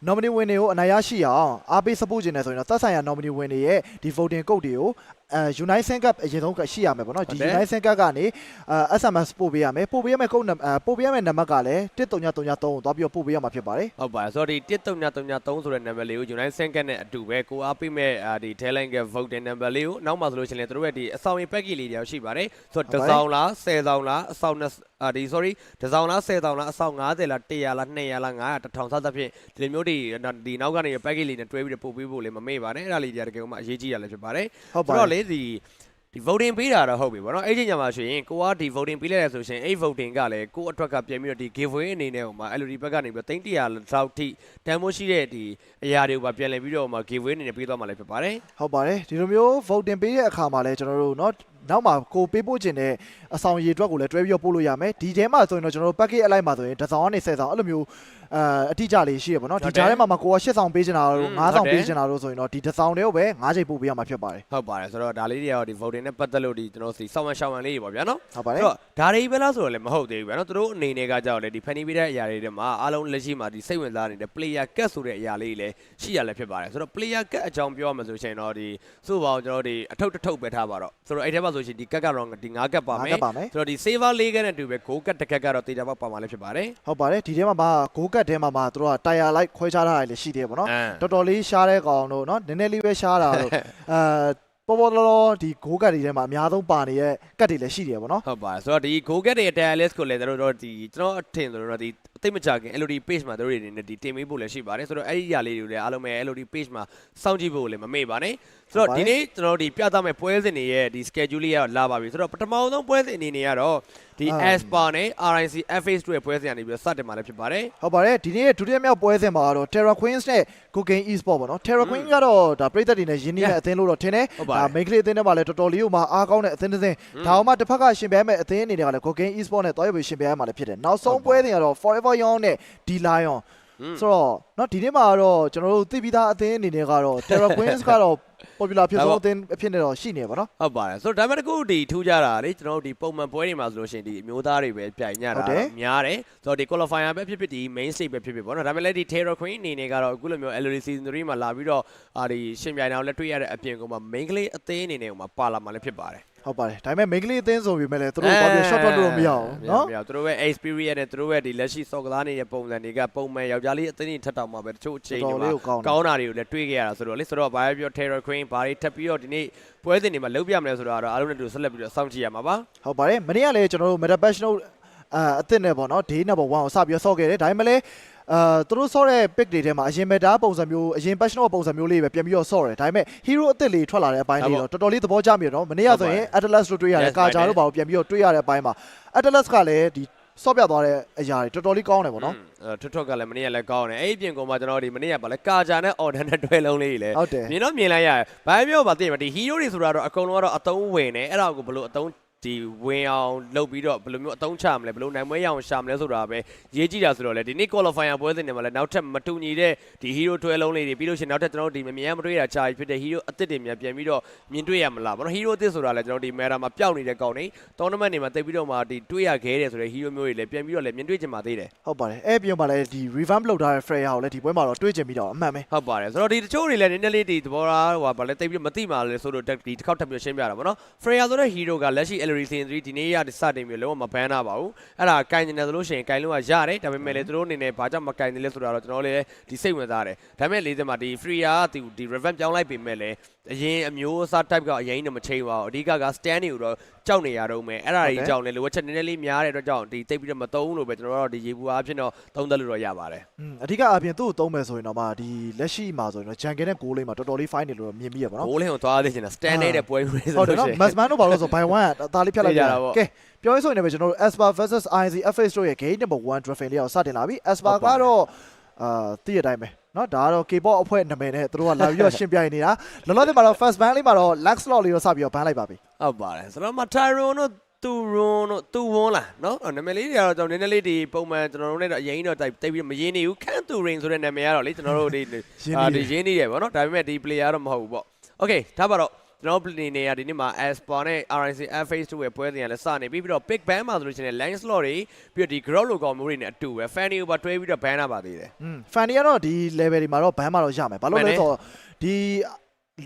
F: nominee ဝင်တွေကိုအနိုင်ရရှိအောင်အားပေး support ခြင်းနဲ့ဆိုရင်တော့သက်ဆိုင်ရာ nominee ဝင်တွေရဲ့ဒီ voting code တွေကို အဲ Unite Sync Up အရင်ဆုံးရှိရမယ်ပေါ့နော်ဒီ Unite Sync Up ကနေအဲ SMS ပို့ပေးရမယ်ပို့ပေးရမယ့် code နံအဲပို့ပေးရမယ့်နံပါတ်ကလည်း1333ကိုသွားပြီးတော့ပို့ပေးရမှာဖြစ်ပါတယ်
E: ဟုတ်ပါတယ်ဆိုတော့ဒီ1333ဆိုတဲ့ number လေးကို United Sync နဲ့အတူပဲကိုအားပေးမဲ့အာဒီ talent က voting number လေးကိုနောက်မှဆိုလို့ရှိရင်လည်းတို့ရဲ့ဒီအဆောင်ရင် package လေးတွေရောက်ရှိပါတယ်ဆိုတော့တစ်ဆောင်လား10ဆောင်လားအဆောင်နဲ့အာဒီ sorry တစ်ဆောင်လား10ဆောင်လားအဆောင်90လား100လား200လား900 1000စသဖြင့်ဒီလိုမျိုးတွေဒီနောက်ကနေ package လေးနဲ့တွဲပြီးတော့ပို့ပေးဖို့လည်းမမေ့ပါနဲ့အဲ့ဒါလေးတွေကတကယ်မှအရေးကြီးရလည်းဖြစ်ပါတယ်
F: ဟုတ်ပါ
E: ဆို
F: တ
E: တော့
F: ယ်
E: လေဒီဒီ voting ပေးတာတော့ဟုတ်ပြီဗောနော်အဲ့ဒီညမှာဆိုရင်ကိုကဒီ voting ပေးလိုက်ရဆိုရှင်အဲ့ voting ကလည်းကိုအတွက်ကပြန်ပြီးတော့ဒီ giveaway အနေနဲ့ဟိုမှာ LED ဘက်ကနေပြီးတော့300လောက်ထိတန်ဖိုးရှိတဲ့ဒီအရာတွေကိုပါပြန်လည်ပြီးတော့ဟိုမှာ giveaway အနေနဲ့ပေးသွားမှာလည်းဖြစ်ပါတယ်
F: ဟုတ်ပါတယ်ဒီလိုမျိုး voting ပေးတဲ့အခါမှာလည်းကျွန်တော်တို့เนาะ နောက်မှာကိုပေးပို့ခြင်းတဲ့အဆောင်ရည်အတွက်ကိုလည်းတွဲပြီးတော့ပို့လို့ရမယ်ဒီထဲမှာဆိုရင်တော့ကျွန်တော်တို့ package အလိုက်မှာဆိုရင်တစ်ဆောင်ကနေ10ဆောင်အဲ့လိုမျိုးအဲအတိအကျလေးရှိရပါတော့
E: ဟုတ်
F: ဒီ
E: တယ်
F: ကြားထဲမှာမှာကိုက8ဆောင်ပေးချင်တာတို့
E: อืม
F: 9ဆောင်
E: ဟုတ်တယ်
F: ပေးချင်တာတို့ဆိုရင်တော့ဒီတစ်ဆောင်တွေကိုပဲ9ချိန်ပို့ပေးရမှာဖြစ်ပါတယ်
E: ဟုတ်ပါတယ်ဆိုတော့ဒါလေးတွေကတော့ဒီ voting နဲ့ပတ်သက်လို့ဒီကျွန်တော်စီဆောင်းဝမ်းရှောင်းဝမ်းလေးတွေပေါ့ဗျာနော်
F: ဟုတ်ပါတယ်
E: ဆိုတော့ဒါတွေပဲလားဆိုတော့လည်းမဟုတ်သေးဘူးဗျာနော်သူတို့အနေနဲ့ကကြောက်လေဒီ funny ပေးတဲ့အရာတွေထဲမှာအားလုံးလက်ရှိမှာဒီစိတ်ဝင်စားနေတဲ့ player cut ဆိုတဲ့အရာလေးတွေလည်းရှိရလည်းဖြစ်ပါတယ်ဆိုတော့ player cut အကြောင်းပြောရမှာဆိုရှင်တော့ဒီစုပေါင်းကျွန်တော်တို့ဒီအထုပ်တစ်ထုပ်ပဲထားပါတော့ဆိုတော့အဲ့ထဲမှာဆိုရှင်ဒီကတ်ကတော့ဒီ9
F: ကတ်ပါမယ်
E: ဆိုတော့ဒီ saver 4ကတ်နဲ့တူပဲ5ကတ်တစ်ကတ်ကတော့တေချာပေါက်ပါမှာလည်းဖြစ်ပါတယ်
F: ဟုတ်ပါတယ်ဒီထဲမှာမှာ5ကတ်ထဲမှာမှာတို့ကတိုင်ယာလိုက်ခွဲခြားထားတာလည်းရှိသေးတယ်ပေါ့နော်တော်တော်လေးရှားတဲ့ကောင်တို့နော်နည်းနည်းလေးပဲရှားတာတို့အာေါ်ပေါ်တော်တော်ဒီဂိုးကတ်တွေထဲမှာအများဆုံးပါနေတဲ့ကတ်တွေလည်းရှိတယ်ပေါ့နော်
E: ဟုတ်ပါဆိုတော့ဒီဂိုးကတ်တွေအတန်အလက်စ်ကိုလည်းတို့တို့ဒီကျွန်တော်အထင်ဆိုတော့ဒီ သိမချခင် LOD page မှာတို့တွေအနေနဲ့ဒီတင်ပေးဖို့လည်းရှိပါတယ်ဆိုတော့အဲ့ဒီຢာလေးတွေလည်းအားလုံးပဲ LOD page မှာစောင့်ကြည့်ဖို့လည်းမမေ့ပါနဲ့ဆိုတော့ဒီနေ့ကျွန်တော်တို့ဒီပြသမဲ့ပွဲစဉ်တွေရဲ့ဒီ schedule လေးရလာပါပြီဆိုတော့ပထမဆုံးပွဲစဉ်အနေနဲ့ကတော့ဒီ Aspa နဲ့ RIC FH တို့ရဲ့ပွဲစဉ်ကနေပြီးတော့စတင်มาလည်းဖြစ်ပါတယ်
F: ဟုတ်ပါတယ်ဒီနေ့ဒုတိယမြောက်ပွဲစဉ်မှာတော့ Terra Queens နဲ့ Cooking Esport ပေါ့နော် Terra Queen ကတော့ဒါပြည်သက်တွေနဲ့ရင်းနှီးတဲ့အသင်းလို့တော့ထင်တယ်
E: ဟုတ်ပါတယ်
F: ဒါ main ကလေးအသင်းတွေမှာလည်းတော်တော်လေးကိုမှအားကောင်းတဲ့အသင်းတစ်သင်းဒါအောင်မှတစ်ဖက်ကရှင်ပြိုင်မဲ့အသင်းအနေနဲ့ကလည်း Cooking Esport နဲ့တွားရပြီးရှင်ပြိုင်ရမှာလည်းဖြစ်တယ်နောက်ဆုံးပွဲစဉ်ကတော့ Forever Young နဲ့ D Lion
E: อืม
F: ဆိုတော့เนาะဒီနေ့မှာတော့ကျွန်တော်တို့သိပြီးသားအသင်းအနေနဲ့ကတော့ Terra Queens ကတော့ popular ဖြစ်ဆုံးအသင်းအဖြစ်နဲ့တော့ရှိနေပါတော့
E: ဟုတ်ပါတယ်ဆိုတော့ဒါပေမဲ့တကူဒီထူးကြတာလေကျွန်တော်တို့ဒီပုံမှန်ပွဲတွေမှာဆိုလို့ရှိရင်ဒီအမျိုးသားတွေပဲပြိုင်ကြ
F: ဟု
E: တာ
F: တ်တယ်
E: များတယ်ဆိုတော့ဒီ qualifier ပဲဖြစ်ဖြစ်ဒီ main stage ပဲဖြစ်ဖြစ်ပေါ့နော်ဒါပေမဲ့လည်းဒီ Terror Queen အနေနဲ့ကတော့အခုလိုမျိုး LOD season 3မှာလာပြီးတော့အာဒီရှင်ပြိုင်အောင်လည်းတွေ့ရတဲ့အပြင်ကမှ main ကလေးအသေးအနေနဲ့ကမှပါလာမှလည်းဖြစ်ပါတယ်
F: ဟုတ်ပါတယ်ဒါပေမဲ့ main ကလေးအသင်းဆိုပေမဲ့လည်းသူတို့ဘာဖြစ် short ထွက်လို့မရအောင်နော်
E: မရအောင်သူတို့ရဲ့ experience နဲ့သူတို့ရဲ့ဒီလက်ရှိစော်ကစားနေတဲ့ပုံစံတွေကပုံမှန်ယောက်ျားလေးအသင်းကြီးထက်တောင်မှပဲတချို့အချိန်
F: တွေ
E: မှာ
F: ကောင်းတာ
E: တွေကိုလည်းတွေးခဲ့ရတာဆိုတော့လေဆိုတော့ဘာပဲပြော Terror Queen ဘာတွေထပ်ပြီးတော့ဒီနေ့ပွဲစဉ်တွေမှာလုပ်ပြမလဲဆိုတော့အားလုံးနဲ့တူဆက်လက်ပြီးတော့စောင့်ကြည့်ရမှာပါ
F: ဟုတ်ပါတယ်မနေ့ကလည်းကျွန်တော်တို့ Meta Passional အအသစ်နဲ့ပေါ့နော် day number 1ကိုစပြီးဆော့ခဲ့တယ်ဒါပေမဲ့လည်း အာသူတို့ဆော့တဲ့ pick တွေထဲမှာအရင် meta ပုံစံမျိုးအရင် professional ပုံစံမျိုးလေးပဲပြန်ပြီးတော့ဆော့တယ်ဒါပေမဲ့ hero အသစ်လေးထွက်လာတဲ့အပိုင်းလေးတော့တော်တော်လေးသဘောကျမိတယ်နော်မနေ့ကဆိုရင် atlas တို့တွေ့ရတယ်
E: Yes,
F: ကာဂျာ
E: right
F: တို့ပါပြန်ပြီးတော့တွေ့ရတဲ့အပိုင်းမှာ atlas ကလည်းဒီဆော့ပြသွားတဲ့အရာတွေတော်တော်လေးကောင်းတယ်ပေါ့နော်
E: ထွတ်ထွတ်ကလည်းမနေ့ကလည်းကောင်းတယ်အဲ့ဒီပြင်ကောင်မှာကျွန်တော်ဒီမနေ့ကပါလဲကာဂျာနဲ့ order နဲ့တွဲလုံးလေးတွေလည်း
F: ဟုတ်တယ်
E: မြင်တော့မြင်လိုက်ရတယ်ဘာပဲပြောပါသိတယ်မဒီ hero တွေဆိုတာတော့အကုန်လုံးကတော့အတုံးဝင်တယ်အဲ့ဒါကိုဘယ်လိုအတုံး ဒီဝင်အောင်လုပ်ပြီးတော့ဘယ်လိုမျိုးအတုံးချမလဲဘယ်လိုနိုင်မွေးရအောင်ရှာမလဲဆိုတာပဲရေးကြည့်တာဆိုတော့လေဒီနေ့ qualifier ပွဲစဉ်တွေမှာလည်းနောက်ထပ်မတူညီတဲ့ဒီ hero တွဲလုံးလေးတွေပြီးလို့ရှိရင်နောက်ထပ်ကျွန်တော်တို့ဒီမမြင်ရမတွေ့တာချာဖြစ်တဲ့ hero အသစ်တွေမြန်ပြန်ပြီးတော့မြင်တွေ့ရမလားဘာလို့ hero အသစ်ဆိုတာလဲကျွန်တော်ဒီ meta မှာပျောက်နေတဲ့ကောင်တွေ tournament တွေမှာတိတ်ပြီးတော့မှဒီတွေ့ရခဲတယ်ဆိုတဲ့ hero မျိုးတွေလည်းပြန်ပြီးတော့လည်းမြင်တွေ့ချင်ပါသေးတယ်
F: ဟုတ်ပါတယ်အဲ့ဒီပြင်မှာလည်းဒီ revamp လုပ်ထားတဲ့ Freya ကိုလည်းဒီပွဲမှာတော့တွေ့ကြပြီတော့အမှန်ပဲ
E: ဟုတ်ပါတယ်ဆိုတော့ဒီတချို့တွေလည်းနည်းနည်းလေးဒီသဘောထားဟိုဗာလဲတိတ်ပြီးမသိမှလဲဆိုတော့ဒီတစ်ခေါက်ထပ်ပြီးရှင်းပြတာပေါ့နော် Freya ဆိုတဲ့ hero ကလက်ရှိ Ellery Season 3ဒီနေ့ရစတင်ပြီးလုံးဝမဘန်းတာပါဘူးအဲ့ဒါကင်နေတယ်ဆိုလို့ရှိရင်ကင်လို့ကရတယ်ဒါပေမဲ့လည်းသူတို့အနေနဲ့ဘာကြောင့်မကင်နေလဲဆိုတာတော့ကျွန်တော်လည်းဒီစိတ်ဝင်စားတယ်ဒါပေမဲ့လေးစမှာဒီ Freya ကဒီ revamp ပြောင်းလိုက်ပေမဲ့လည်းအရင်အမျိုးအစား type ကအရင်တော့မချိန်ပါဘူးအဓိကက stand တွေကိုတော့ကြောက်နေရတော့မယ်အဲ့ဒါကြီးကြောင့်လည်းလိုအပ်ချက်နည်းနည်းလေးများတဲ့အတွက်ကြောင့်ဒီတိတ်ပြီးတော့မသုံးလို့ပဲကျွန်တော်တို့ဒီရေဘူးအားဖြင့်တော့သုံးသက်လို့တော့ရပါတယ်
F: อืมအဓိကအပြင်သူ့ကိုသုံးမယ်ဆိုရင်တော့မှဒီလက်ရှိမှာဆိုရင်တော့ jungle နဲ့ goal လေးမှာတော်တော်လေး fine နေလို့တော့မြင်မိရပါတော့
E: ဘိုးလင်းကိုသွားသေးချင်တာ stand နေတဲ့ပွဲမျိုးလေး
F: ဟု
E: ဆို
F: တ်တယ်
E: လို့
F: နော်
E: ရှိရင်
F: Masman တို့ဘာလို့လဲဆို by 1အသားလေးဖြတ်လိုက်ကြ
E: သိကြ
F: တာ
E: တာပေါ့
F: ကဲပြောရဆိုရင်လည်းကျွန်တော်တို့ Aspa versus INC FH တို့ရဲ့ game number 1 draft လေးအောင်စတင်လာပြီ Aspa
E: ဟုတ်ပါ
F: ကတော့အာတည့်ရတိုင်းပဲ နော်ဒါကတော့ K-pop အဖွဲ့နာမည်နဲ့သူတို့ကလာပြီးတော့ရှင်းပြနေတာလောလောဆယ်မှာတော့ first ban လေးမှာတော့ Lux slot လေးတော့စပြီးတော့ ban လိုက်ပါပြီ
E: ဟုတ်ပါတယ်ဆိုတော့မ Tyron တို့သူရွန်တို့သူဝွန်လားနော်နာမည်လေးတွေကတော့ကျွန်တော်နည်းနည်းလေးဒီပုံမှန်ကျွန်တော်တို့နဲ့တော့အရင်တော့တိုက်တိုက်ပြီးမရင်းနေဘူးခန့်သူရင်ဆိုတဲ့နာမည်ကတော့လေကျွန်တော်တို့ဒီအာဒီရင်းနေတယ်ပေါ့နော်ဒါပေမဲ့ဒီ player တော့မဟုတ်ဘူးပေါ့ Okay ဒါပါတော့ ကျွန်တော်တို့နေနေရဒီနေ့မှာ Aspa နဲ့ RIC F-Face 2ရဲ့ပွဲစဉ်ကလည်းစနေပြီးပြီးတော့ Big Bang မှာဆိုလို့ရှိရင် line slot တွေပြီးတော့ဒီ growth လိုကောင်မျိုးတွေနဲ့အတူပဲ Fanny ကိုပါတွဲပြီးတော့ ban တာပါသေးတယ်
F: อืม fan တွေကတော့ဒီ level တွေမှာတော့ ban မှာတော့ရမယ်ဘာလို့
E: မှန်
F: လဲ
E: တယ်
F: ဆိုတော့ဒီ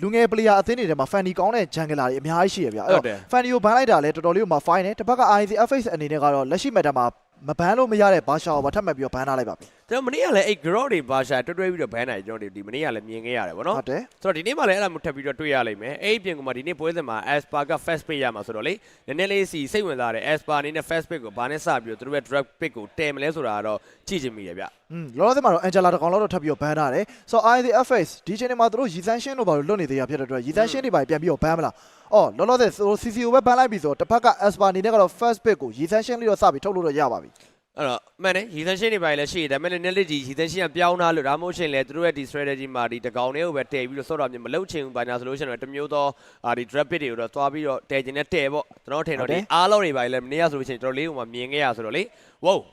F: လူငယ် player အသင်းတွေထဲမှာ fan ကောင်းတဲ့ jungler တွေအများကြီးရှိရဗျအဲ့
E: ဟုတ်
F: တော့
E: တယ်
F: fan ကို ban လိုက်တာလဲတော်တော်လေးကိုမှ fine တယ်တစ်ဖက်က IC FX အနေနဲ့ကတော့လက်ရှိ meta မှာ မ ban လို့မရတဲ့ဘာရှာကိုပါထပ်မှတ်ပြီးတော့ ban ထားလိုက်ပါပြီ
E: ကျွန်တော်မနေ့ကလည်းအဲ့ growth တွေပါရှာတွဲတွဲပြီးတော့ ban တာကျွန်တော်ဒီမနေ့ကလည်းမြင်ခဲ့ရတယ်ဗောနော်
F: ဟုတ်တယ်
E: ဆိုတော့ဒီနေ့မှလည်းအဲ့ဒါမျိုးထပ်ပြီးတော့တွေ့ရလိမ့်မယ်အဲ့ဒီပြင်ကမှဒီနေ့ပွဲစဉ်မှာ Aspa က first pick ရမှာဆိုတော့လေနည်းနည်းလေးစီစိတ်ဝင်စားတယ် Aspa အနေနဲ့ first pick ကိုဘာနဲ့စပြီးတော့သူတို့ရဲ့ drag pick ကိုတည်မလဲဆိုတာကတော့ကြည့်ချင်မိတယ်ဗျ
F: อืมလောလောဆယ်မှာတော့ Angela တကောင်လောက်တော့ထပ်ပြီးတော့ ban ထားတယ်ဆိုတော့ IC FX ဒီချိန်တွေမှာသူတို့ရည်စမ်းရှင်းတို့ဘာလို့လွတ်နေသေးရဖြစ်တဲ့အတွက်ရည်စမ်းရှင်းတွေပါပြန်ပြီးတော့ ban မလား အော်လောလောဆယ်ဆို CCO ပဲ ban လိုက်ပြီဆိုတော့တစ်ဖက်က Aspa အနေနဲ့ကတော့ first pick ကိုရည်စမ်းရှင်းလေးတော့စပြီးထုတ်လို့တော့ရပါပြီ
E: အဲ့တော့မှန်တယ်ရည်သန့်ရှင်းတွေပါလေရှိတယ်ဒါပေမဲ့လည်းနည်းလေးဒီရည်သန့်ရှင်းကပြောင်းလာလို့ဒါမှမဟုတ်ရှင်လေသူတို့ရဲ့ဒီ strategy မှာဒီတကောင်တွေကိုပဲတည်ပြီးတော့ဆော့တော့မြင်မလုပ်ချင်ဘူးဘာညာဆိုလို့ရှိရင်တော့တစ်မျိုးသောအာဒီ drop pit တွေကိုတော့သွားပြီးတော့တည်ခြင်းနဲ့တည်ပေါ့ကျွန်တော်ထင်တော့ဒီအားလုံးတွေပါလေမနေ့ကဆိုလို့ရှိရင်ကျွန်တော်လေးကမှမြင်ခဲ့ရဆိုတော့လေဝုန်း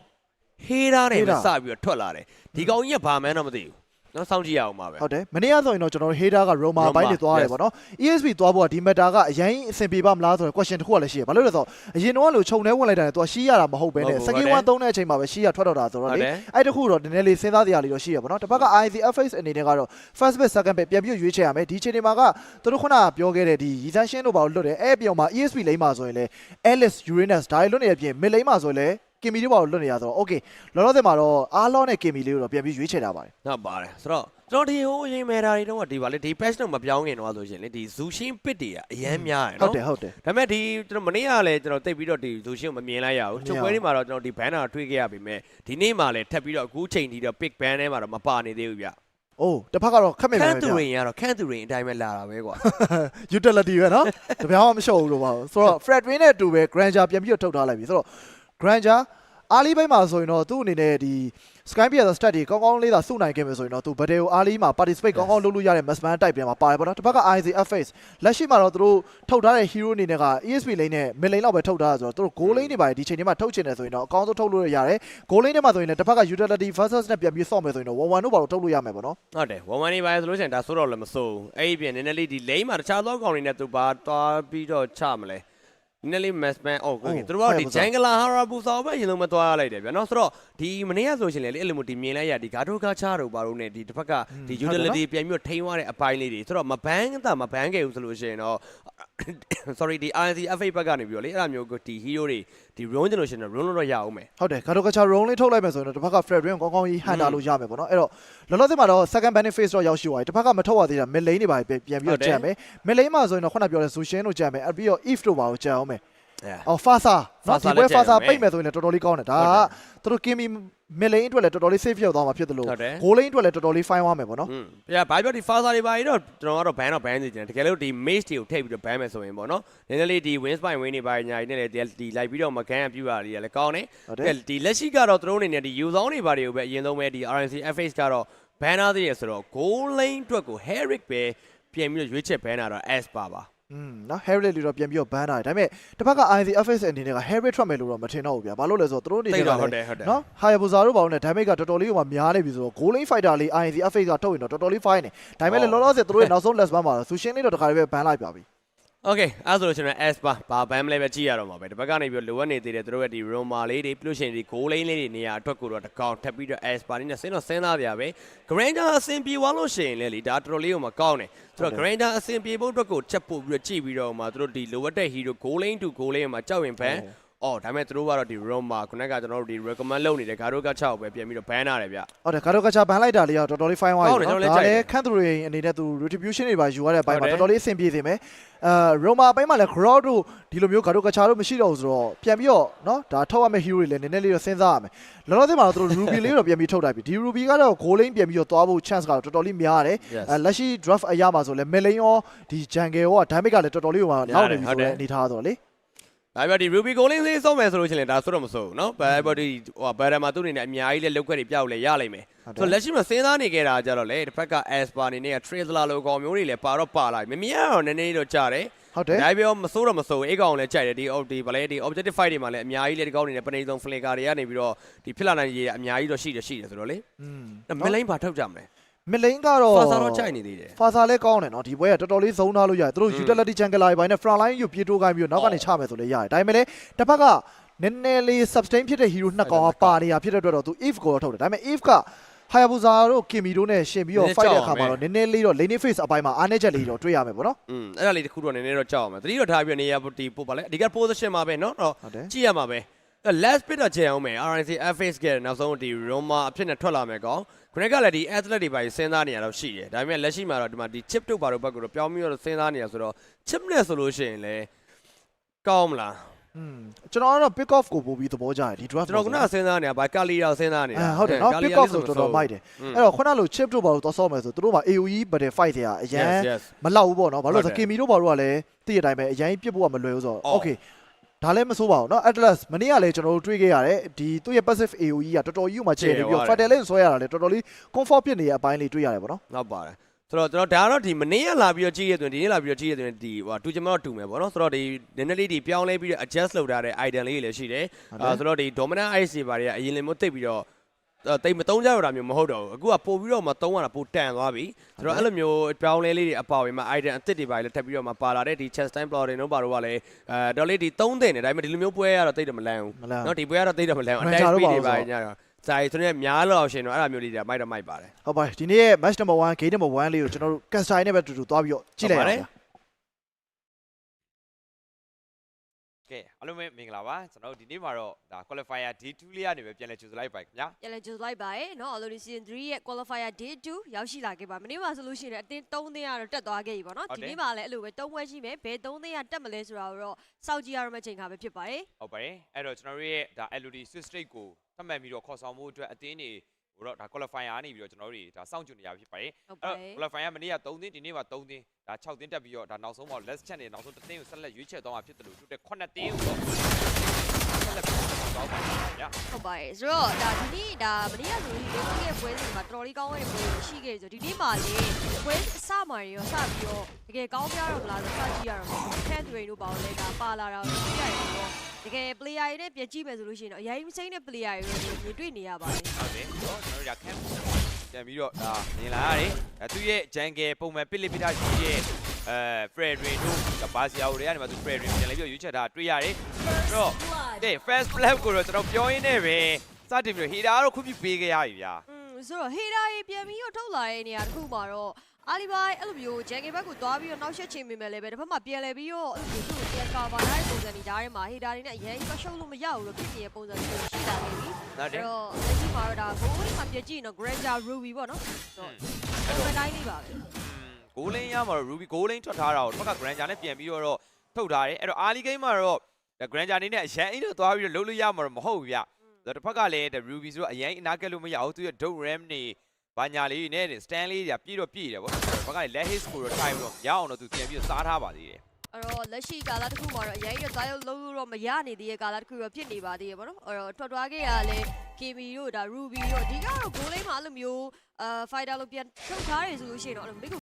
E: ဟေးတာတွေပဲစပြီးတော့ထွက်လာတယ်ဒီကောင်ကြီးကဘာမှန်းတော့မသိဘူး နော်စောင့်ကြည့်ရအောင်ပါပဲ
F: ဟုတ်တယ်မနေ့ကဆိုရင်တော့ကျွန်တော်တို့ hater က Roma
E: Roma
F: ဘိုင်းတွေသွားရတယ်
E: yes
F: ပေါ့နော် ESP သွားဖို့ကဒီ meta ကအရင်အဆင်ပြေပါမလားဆိုတော့ question တစ်ခုကလည်းရှိရဘာလို့လဲဆိုတော့အရင်တော့လို့ခြုံနေဝင်လိုက်တာနဲ့သူကရှီးရတာမဟုတ်ပဲနဲ့
E: ဟုတ်
F: second
E: ဟုတ်
F: one သုံးတဲ့အချိန်မှာပဲရှီးရထွက်တော့တာဆိုတော့
E: ဟုတ်
F: လေ
E: တယ်
F: အဲ့တခုတော့နည်းနည်းလေးစဉ်းစားစရာလေးတော့ရှိရပါတော့တစ်ဖက်က IC FX အနေနဲ့ကတော့ first bit second bit ပြန်ပြီးရွေးချယ်ရမယ်ဒီချိန်ဒီမှာကသူတို့ခုနကပြောခဲ့တဲ့ဒီရည်စမ်းရှင်းတို့ဘာလို့လွတ်တယ်အဲ့အပြောင်မှာ ESP လိမ့်မှာဆိုရင်လေ Alice Uranus ဒါတွေလွတ်နေတဲ့အပြင် mid လိမ့်မှာဆိုရင်လေ ကင်မီလေးပါလွတ်နေရဆိုတော့ okay လောလောဆယ်မှာတော့အားလောနဲ့ကင်မီလေးကိုတော့ပြန်ပြီးရွေးချယ်ထားပါတယ်
E: ဟုတ်ပါတယ်ဆိုတော့ကျွန်တော်ဒီဟိုအရင်မဲတာတွေတော့ဒီပါလေဒီ patch တော့မပြောင်းခင်တော့ဆိုရှင်လေဒီ Zushin pit တွေကအရန်များတယ်နော်
F: ဟုတ်တယ်ဟုတ်တယ်
E: ဒါပေမဲ့ဒီကျွန်တော်မနေ့ကလည်းကျွန်တော်တိတ်ပြီးတော့ဒီ Zushin ကိုမမြင်လိုက်ရဘူးချုပ်ပွဲတွေမှာတော့ကျွန်တော်ဒီ banner တွေ့ခဲ့ရပြီမဲ့ဒီနေ့မှာလည်းထပ်ပြီးတော့အခုချိန်ထိတော့ pick ban ထဲမှာတော့မပါနေသေးဘူးဗျ
F: အိုးတစ်ဖက်ကတော့ခက်မဲ့ပဲခ
E: န့်သူရင်ကတော့ခန့်သူရင်အတိုင်းပဲလာတာပဲကွာ
F: utility ပဲနော်တပြောင်းမှမလျှော့ဘူးလို့ပါဆိုတော့ Fred Win နဲ့အတူပဲ Granger ပြန်ပြီးတော့ထုတ်ထားလိုက်ပြီဆိုတော့ Granger အားလီဘိုင်းမှာဆိုရင်တော့သူ့အနေနဲ့ဒီ Sky Pier stat တွေကောင်းကောင်းလေးသာစုနိုင်ခဲ့မယ်ဆိုရင်တော့သူ Battle အားလီမှာ participate ကောင်းကောင်းလုပ်လို့ရတဲ့ Massman type ပြန်မှာပါတယ်ပေါ့နော်တစ်ဖက်က IC Face လက်ရှိမှာတော့သူတို့ထုတ်ထားတဲ့ hero အနေနဲ့က ESP lane နဲ့ mid lane လောက်ပဲထုတ်ထားတာဆိုတော့သူတို့ goal lane တွေပါတယ်ဒီချိန်ထဲမှာထုတ်ချင်တယ်ဆိုရင်တော့အကောင်းဆုံးထုတ်လို့ရတယ် goal lane ထဲမှာဆိုရင်လည်းတစ်ဖက်က utility versus နဲ့ပြန်ပြီးဆော့မယ်ဆိုရင်တော့1-1တို့ဘာလို့ထုတ်လို့ရမယ်ပေါ့နော်
E: ဟုတ်တယ်ဝန်ဝန်နေပါဆိုလို့ရှိရင်ဒါဆိုတော့လည်းမစိုးဘူးအဲ့ဒီပြင်နည်းနည်းလေးဒီ lane မှာတခြားသောကောင်တွေနဲ့သူပါသွားပြီးတော့ချမလဲ နည်းနည်းလေး mass man အော်ကိုသူတို့ကဒီ Jangler Harabusa ပဲအရင်ဆုံးမသွားရလိုက်တယ်ဗျာနော်ဆိုတော့ဒီမနေ့ကဆိုရှင်လေအဲ့လိုမျိုးဒီမြင်လိုက်ရဒီ Gato Gacha တို့ဘာလို့ねဒီတစ်ဖက်ကဒီ utility ပြန်ပြီးတော့ထိန်းသွားတဲ့အပိုင်းလေးတွေဆိုတော့မဘန်းတာမဘန်းခဲ့ဘူးဆိုလို့ရှိရင်တော့ sorry ဒီ RNC FA ဘက်ကနေပြီးတော့လေအဲ့ဒါမျိုးဒီ hero တွေဒီ run လို့ရှိရင်တော့ run လို့တော့ရအောင်မယ်
F: ဟုတ်တယ်ဂါတိုကချာ roll လေးထုတ်လိုက်မယ်ဆိုရင်တော့တစ်ဖက်က Fred Win ကောင်းကောင်းကြီးဟန်တာလို့ရမယ်ပေါ့နော်အဲ့တော့လောလောဆယ်မှာတော့ second benefit တော့ရောက်ရှိသွားပြီတစ်ဖက်ကမထုတ်ရသေးတာ mid lane တွေပါပြန်ပြန်ပြီးတော့ကြံမယ် mid lane မှာဆိုရင်တော့ခုနပြောတဲ့ Sushin တို့ကြံမယ်အဲ့ပြီးတော့ if တို့ပါကိုကြံအောင်မယ်
E: အဲ
F: အော် Fasa နော်
E: Fasa
F: ဒီပွဲ
E: လည်းကြံရ
F: Fasa
E: မယ်
F: ပိတ်မယ်ဆိုရင်လည်းတော်တော်လေးကောင်းတယ်ဒါ
E: ဟုတ်
F: က
E: တယ်
F: သူတို့ Kimi mid lane အတွက်လည်းတော်တော်လေး safe ရောက်သွားမှာဖြစ်တယ်လို့
E: ဟုတ်တယ်
F: goal lane အတွက်လည်းတော်တော်လေး fine သွားမယ်ပေါ့နော်
E: อืมပြဘာပြောဒီ father တွေပါရင်တော့ကျွန်တော်ကတော့ ban တော့ ban နေတယ်တကယ်လို့ဒီ maze တွေကိုထည့်ပြီးတော့ ban မယ်ဆိုရင်ပေါ့နော်နည်းနည်းလေးဒီ win spine win တွေပါညာကြီးနဲ့လည်းဒီလိုက်ပြီးတော့မကန်ပြူရလေးလည်းကောင်းတယ်
F: ဟုတ်
E: တ
F: တယ်
E: ကယ်ဒီလက်ရှိကတော့သူတို့အနေနဲ့ဒီ user တွေပါတွေကိုပဲအရင်ဆုံးပဲဒီ RNC FH ကတော့ ban ထားသေးရဆိုတော့ goal lane အတွက်ကို Herrick ပဲပြင်ပြီးတော့ရွေးချက် ban တာတော့ S ပါပါ
F: อืมနော် Harry လေးတော့ပြန်ပြီးတော့ ban တာတယ်ဒါပေမဲ့တစ်ဖက်က IC FS အနေနဲ့က Harry ထွက်မယ်လို့တော့မထင်တော့ဘူးဗျာဘာလို့လဲဆိုတော့သူတို့အနေ
E: တိ
F: နဲ့
E: တ်
F: က
E: တော့
F: လ
E: ဟုတ်တ
F: ည်း
E: ယ်ဟုတ်တယ်
F: နော် Hayabusa တို့ဘာလို့လဲ damage ကတော်တော်လေးကမှများနေပြီဆိုတော့ goal lane fighter လေး INC FA ကထုတ်ရင်တော့တော်တော်လေး fine တယ်ဒါပေမဲ့လည်းလောလောဆယ်သူတို့ရဲ့နောက်ဆုံး last ban မှာတော့ Sushin လေးတော့တခါလေးပဲ ban လိုက်ပါပြီ
E: Okay အဲ့ဆိုလို့ကျွန်တော် S ပါဘာ ban မလဲပဲကြည့်ရတော့မှာပဲဒီဘက်ကနေပြီးလိုအပ်နေသေးတယ်သူတို့ရဲ့ဒီ Roma လေးတွေပြလို့ရှိရင်ဒီ goal lane လေးတွေနေရာအတွက်ကိုတော့တကောင်ထပ်ပြီးတော့ S ပါနေနဲ့စဉ်းတော့စဉ်းစားပြရပဲ Granger အဆင်ပြေသွားလို့ရှိရင်လေလေဒါတော်တော်လေးကိုမကောင်းတယ်ဆိုတော့ Granger အဆင်ပြေဖို့အတွက်ကိုချက်ပို့ပြီးတော့ကြည့်ပြီးတော့မှသူတို့ဒီလိုအပ်တဲ့ hero goal lane to goal lane မှာကြောက်ရင် ban အော်ဒါပေမဲ့သူတို့ကတော့ဒီ Roma ခုနကကျွန်တော်တို့ဒီ recommend လုပ်နေတဲ့ Garo က6ကိုပဲပြန်ပြီးတော့ ban ရတယ်ဗျ
F: ဟုတ်တယ်ကာတော့ကချာ ban လိုက်တာလေးကတော်တော်လေး fine သွားပြီ
E: ဟုတ်တယ်
F: နော်
E: ကျွန်တော်လည်းကြိုက်တယ်
F: ဒါလည်းခန့်သူတွေအနေနဲ့သူ retribution တွေပါယူရတဲ့အပိုင်းမှာ
E: ဟုတ်တယ်
F: တော်တော်လေးအဆင်ပြေစေမယ်အဲ Roma အပိုင်းမှာလည်း Crow တို့ဒီလိုမျိုးကာတော့ကချာတို့မရှိတော့ဘူးဆိုတော့ပြန်ပြီးတော့နော်ဒါထုတ်ရမယ့် hero တွေလည်းနည်းနည်းလေးတော့စဉ်းစားရမယ်လောလောဆယ်မှာတော့သူတို့ Ruby လေးတော့ပြန်ပြီးထုတ်လိုက်ပြီဒီ Ruby ကတော့ goal lane ပြန်ပြီးတော့သွားဖို့ chance ကတော့တော်တော်လေးများတယ်
E: Yes
F: အဲလက်ရှိ draft အရမှာဆိုလဲ Melin ရောဒီ Jungle ရော damage ကလည်းတော်တော်လေးဟိုမှာနောက်နေပြီ
E: ဟုတ်
F: ဆို
E: တယ်
F: တော့အနေထားဆိုတော့လေ
E: ဒါပြဒီ Ruby Gold Lane လေးစောမယ်ဆိုလို့ရှိရင်ဒါဆိုတော့မဆိုဘူးเนาะဘာဘာဒီဟိုဘာရမှာသူ့အနေနဲ့အများကြီးလဲလောက်ခွက်တွေပြောက်လဲရလိမ့်မယ်
F: ဟုတ်တယ်
E: ဆိုတော့လက်ရှိမှာစဉ်းစားနေကြတာကြတော့လေတစ်ဖက်က Asper အနေနဲ့က Tracer လိုကောင်မျိုးတွေလည်းပါတော့ပါလာပြီမမြင်ရတော့နည်းနည်းတော့ကြားတယ်
F: ဟုတ်တယ်
E: ဒါပေမဲ့မစိုးတော့မစိုးအေးကောင်လည်းကြိုက်တယ်ဒီ op ဒီဗလဲဒီ objective fight တွေမှာလည်းအများကြီးလေဒီကောင်တွေနဲ့ပနေစုံ flicker တွေကနေပြီးတော့ဒီဖြစ်လာနိုင်ရည်အများကြီးတော့ရှိတယ်ရှိတယ်ဆိုတော့လေ
F: อืม
E: မလိန်ဘာထုတ်ကြမလဲ
F: မလိန်ကတော့
E: ဖာစာတော့ကြိုက်နေသေးတယ်
F: ဖာစာလည်းကောင်းတယ်နော်ဒီဘွဲကတော်တော်လေးဇုံထားလို့ရတယ်သူတို့ utility jungle တွေပိုင်းနဲ့ front line ယူပြေးတိုးခိုင်းပြီးတော့နောက်ကနေချမယ်ဆိုလည်းရတယ်ဒါပေမဲ့လည်းတစ်ဖက်ကနည်းနည်းလေး sustain ဖြစ်တဲ့ hero နှစ်ကောင်ကပါနေတာဖြစ်တဲ့အတွက်တော့သူ if ကိုတော့ထုတ်တယ်ဒါပေမဲ့ if က Hayabusa တို့ Kimi တို့နဲ့ရှင်ပြီးတော့ fight တဲ့အခါမှာတော့နည်းနည်းလေးတော့ lane phase အပိုင်းမှာအားနည်းချက်လေးတော့တွေ့ရမယ်ပေါ့နော်
E: อืมအဲ့ဒါလေးတစ်ခုတော့နည်းနည်းတော့ကြောက်အောင်မယ်သတိတော့ထားပြီးတော့နေရာဒီပို့ပါလေအဓိက position မှာပဲเนาะတော့
F: ဟုတ်တယ်
E: ကြည့်ရမှာပဲအဲ့ last bit တော့ကျန်အောင်မယ် RNC FX ကနောက်ဆုံးဒီ Roma အဖြစ်နဲ့ထွက်လာမယ်ကောင် ခုနကလည်းဒီ athlete တွေပါစဉ်းစားနေရတော့ရှိတယ်ဒါပေမဲ့လက်ရှိမှာတော့ဒီမှာဒီ chip တို့ပါတော့ဘက်ကတော့ပြောင်းပြီးတော့စဉ်းစားနေရဆိုတော့ chip နဲ့ဆိုလို့ရှိရင်လည်းကောင်းမလား
F: อืมကျွန်တော်ကတော့ pick off ကိုပို့ပြီးသဘောကျတယ်ဒီ draft
E: ကျွန်တော်ခုနကစဉ်းစားနေတာဗာကာလီတော့စဉ်းစားနေတာ
F: အဲဟုတ်တယ်နော် pick off ဆိုတော်တော်မိုက်တယ်
E: အဲ့
F: အဲ့တော့ခုနလို chip တို့ဘာလို့သွားဆော့မယ်ဆိုသူတို့မှာ AOE battle fight တွေကအရန်
E: yes yes
F: မလောက်ဘူးပေါ့နော်ဘာလို့လဲဆို
E: ဟုတ်တယ်
F: Kimi တို့ဘာလို့ကလည်းတည့်ရတိုင်းပဲအရင်ပြစ်ဖို့ကမလွယ်ဘူးဆိုတော့
E: အော်
F: okay ဒါလည်းမဆိုးပါဘူးเนาะ Atlas မနေ့ကလည်းကျွန်တော်တို့တွေ့ခဲ့ရတယ်ဒီသူ့ရဲ့ passive AOE ကတော်တော်ကြီးဥမှာချေနေပြီးတော့
E: ချေသွားတယ်
F: Fatal Lane ဆွဲရတာလည်းတော်တော်လေး comfort ဖြစ်နေတဲ့အပိုင်းလေးတွေ့ရတယ်ပေါ့နော်
E: ဟုတ်ပါတယ်ဆိုတော့ကျွန်တော်ဒါကတော့ဒီမနေ့ကလာပြီးတော့ကြည့်ရတဲ့တွင်ဒီနေ့လာပြီးတော့ကြည့်ရတဲ့တွင်ဒီဟိုတူချင်မတော့တူမယ်ပေါ့နော်ဆိုတော့ဒီနည်းနည်းလေးဒီပြောင်းလဲပြီးတော့ adjust လုပ်ထားတဲ့ item လေးတွေလည်းရှိတယ်
F: ဟုတ်တယ်
E: အာဆိုတော့ဒီ dominant ice တွေဘာတွေကအရင်လည်းမသိပ်ပြီးတော့အဲ့ တိတ်မတုံးကြရတာမျိုးမဟုတ်တော့ဘူးအခုကပို့ပြီးတော့မတုံးရတာပိုတန်သွားပြီဆိုတော့အဲ့လိုမျိုးပြောင်းလဲလေးတွေအပါဝင်မှာ item အသစ်တွေပါလေထပ်ပြီးတော့မှပါလာတဲ့ဒီ chest time plotting တို့ဘာတို့ကလည်းအဲတော်လေးဒီ3သိန်းနေဒါပေမဲ့ဒီလိုမျိုးပွဲရတော့တိတ်တော့မလန့်ဘူး
F: မလား
E: နော်ဒီပွဲကတော့တိတ်တော့မလန့်ဘူး
F: Ranger
E: attack
F: တို့
E: speed
F: ပါ
E: တွေ
F: လို့ဆို
E: ပါညတော့ဇာရီသူနဲ့များလို့အောင်ရှင်တော့အဲ့လိုမျိုးလေးတွေမိုက်တော့မိုက်ပါတယ်
F: ဟုတ်ပါတယ်ဒီနေ့ရဲ့ match number 1 game number 1လေးကိုကျွန်တော်တို့ cast နဲ့ပဲတူတူသွားပြီးတော့ကြည့်လိုက်ရအောင်
G: ကဲအားလုံးပဲမင်္ဂလာပါကျွန်တော်တို့ဒီနေ့မှာတော့ဒါ qualifier day 2လေးကနေပဲပြန်လဲကြိုဆိုလိုက်ပါခင်ဗျာ
C: ပြန်လဲကြိုဆိုလိုက်ပါရယ်နော် already season 3ရဲ့ qualifier day 2ရောက်ရှိလာခဲ့ပါမနေ့မှာဆိုလို့ရှိရင်အတင်း3သင်းကတော့တက်သွားခဲ့ပြီပေါ့
G: နော်
C: ဒီနေ့မှာလည်းအဲ့လိုပဲ3ပွဲရှိမယ်ဘယ်3သင်းကတက်မလဲဆိုတာကိုတော့စောင့်ကြည့်ရမယ့်အချိန်ခါပဲဖြစ်ပါတယ်
G: ဟုတ်ပါတယ်အဲ့တော့ကျွန်တော်တို့ရဲ့ဒါ LED Swiss State ကိုသတ်မှတ်ပြီးတော့ခေါ်ဆောင်မှုအတွက်အတင်းတွေ ဟိုတော့ဒါ qualifier ကနေပြီးတော့ကျွန်တော်တို့တွေဒါစောင့်ကြည့်နေရဖြစ်ပါတယ်
C: ဟုတ်
G: အဲ့
C: ပါ
G: တော့
C: တယ်
G: qualifier မနေ့က3သင်းဒီနေ့မှာ3သင်းဒါ6သင်းတက်ပြီးတော့ဒါနောက်ဆုံးမှာ last chance နဲ့နောက်ဆုံးတစ်သင်းကိုဆက်လက်ရွေးချယ်သွားမှာဖြစ်တယ်လို့သူတဲ့9သင်းကိုတော့ဆက်လက်ပြီးတော့သွားပါမယ်ခင်ဗျာ
C: ဟုတ်ပါတယ်ဆိုတော့ဒါဒီနေ့ဒါမနေ့ကဆိုရင်ဒီနေ့ရဲ့ပွဲစဉ်မှာတော်တော်လေးကောင်းတဲ့ပွဲတွေရှိခဲ့တယ်ဆိုဒီနေ့မှလေပွဲအစမှာရောစပြီးတော့တကယ်ကောင်းပြတော့မလားဆိုစကြည့်ရတော့မယ်ခန့်တွေတို့ပါလို့လဲဒါပါလာတာကိုကြည့်ရတယ်ဆိုတော့ တကယ် player တွေနဲ့ပြန်ကြည့်မယ်ဆိုလို့ရှိရင်တော့အရင်မစိမ့်တဲ့ player တွေလည်းမြင်တွေ့နေရပါတယ်
G: ဟုတ်တယ်တော့ကျွန်တော်တို့ရခန့်ပြန်ပြီးတော့ဒါမြင်လာရတယ်အဲသူရဲ့ jungle ပုံမှန်ပစ်လိပစ်တာရှိရဲ့အဲ Fredrin တို့ဘာစီယာတွေကနေမှသူ Fredrin ပြန်လဲပြီးတော့ရွေးချယ်တာတွေ့ရတယ်အဲ့တော့ကဲ first flap ကိုတော့ကျွန်တော်ပြောရင်းနဲ့ပဲစတင်ပြီးတော့ heater ကတော့ခွင့်ပြုပေးခဲ့ရပြီဗျာ
C: อืมဆိုတော့ hater တွေပြန်ပြီးတော့ထုတ်လာတဲ့နေရာတစ်ခုမှာတော့ အာလီဘိုင်အဲ့လိုမျိုးဂျန်ကင်ဘက်ကိုသွားပြီးတော့နောက်ရှက်ချိန်မိမယ်လေပဲတစ်ဖက်မှာပြန်လဲပြီးတော့အဲ့လိုမျိုးသူ့ကိုပြန်ကာပါလာတဲ့ပုံစံတွေကြားထဲမှာ hater တွေနဲ့အရင်ကရှုပ်လို့မရဘူးလို့ဖြစ်နေတဲ့ပုံစံမျိုးရှိလာနေပြီ
G: ဟုတ်တယ်
C: အဲ့တော့လက်ရှိမှာတော့ဒါဘိုးလေးမှာပြန်ကြည့်ရင်တော့ Granger Ruby ပေါ့နော်ဆိုတော့ပုံစံတိုင်းလေးပါပဲ
G: ဂိုးလင်းရမှာတော့ ruby ဂိုးလင်းထွက်ထားတာကိုတစ်ခါ granger နဲ့ပြန်ပြီးတော့ထုတ်ထားတယ်အဲ့တော့ early game မှာတော့ granger အနေနဲ့အရန်အင်းတော့သွားပြီးတော့လုံးလို့ရမှာတော့မဟုတ်ဘူးဗျဒါတစ်ဖက်ကလည်း ruby ဆိုတော့အရန်အနာကက်လို့မရဘူးသူရဲ့ dot ram နေ ဘာညာလေးနဲ့ stand လေးတွေပြေးတော့ပြေးတယ်ဗောတစ်ဖက်ကလည်း let hit ကိုတော့ time တော့ရအောင်တော့သူပြန်ပြီးတော့စားထားပါသေးတယ်
C: အဲ့တော့လက်ရှိကာလတစ်ခုမှာတော့အရင်ကဇာတ်လုံးလို့တော့မရနေသေးတဲ့ကာလတစ်ခုတော့ဖြစ်နေပါသေးရဲ့ပေါ့နော်အဲ့တော့ထွက်သွားခဲ့ရလဲ KB တို့ဒါ Ruby တို့အဓိကတော့ goal line မှာအဲ့လိုမျိုးအာ fighter လို့ပြန်ထုတ်ထားတယ်ဆိုလို့ရှိရင်တော့အဲ့လိုမိကို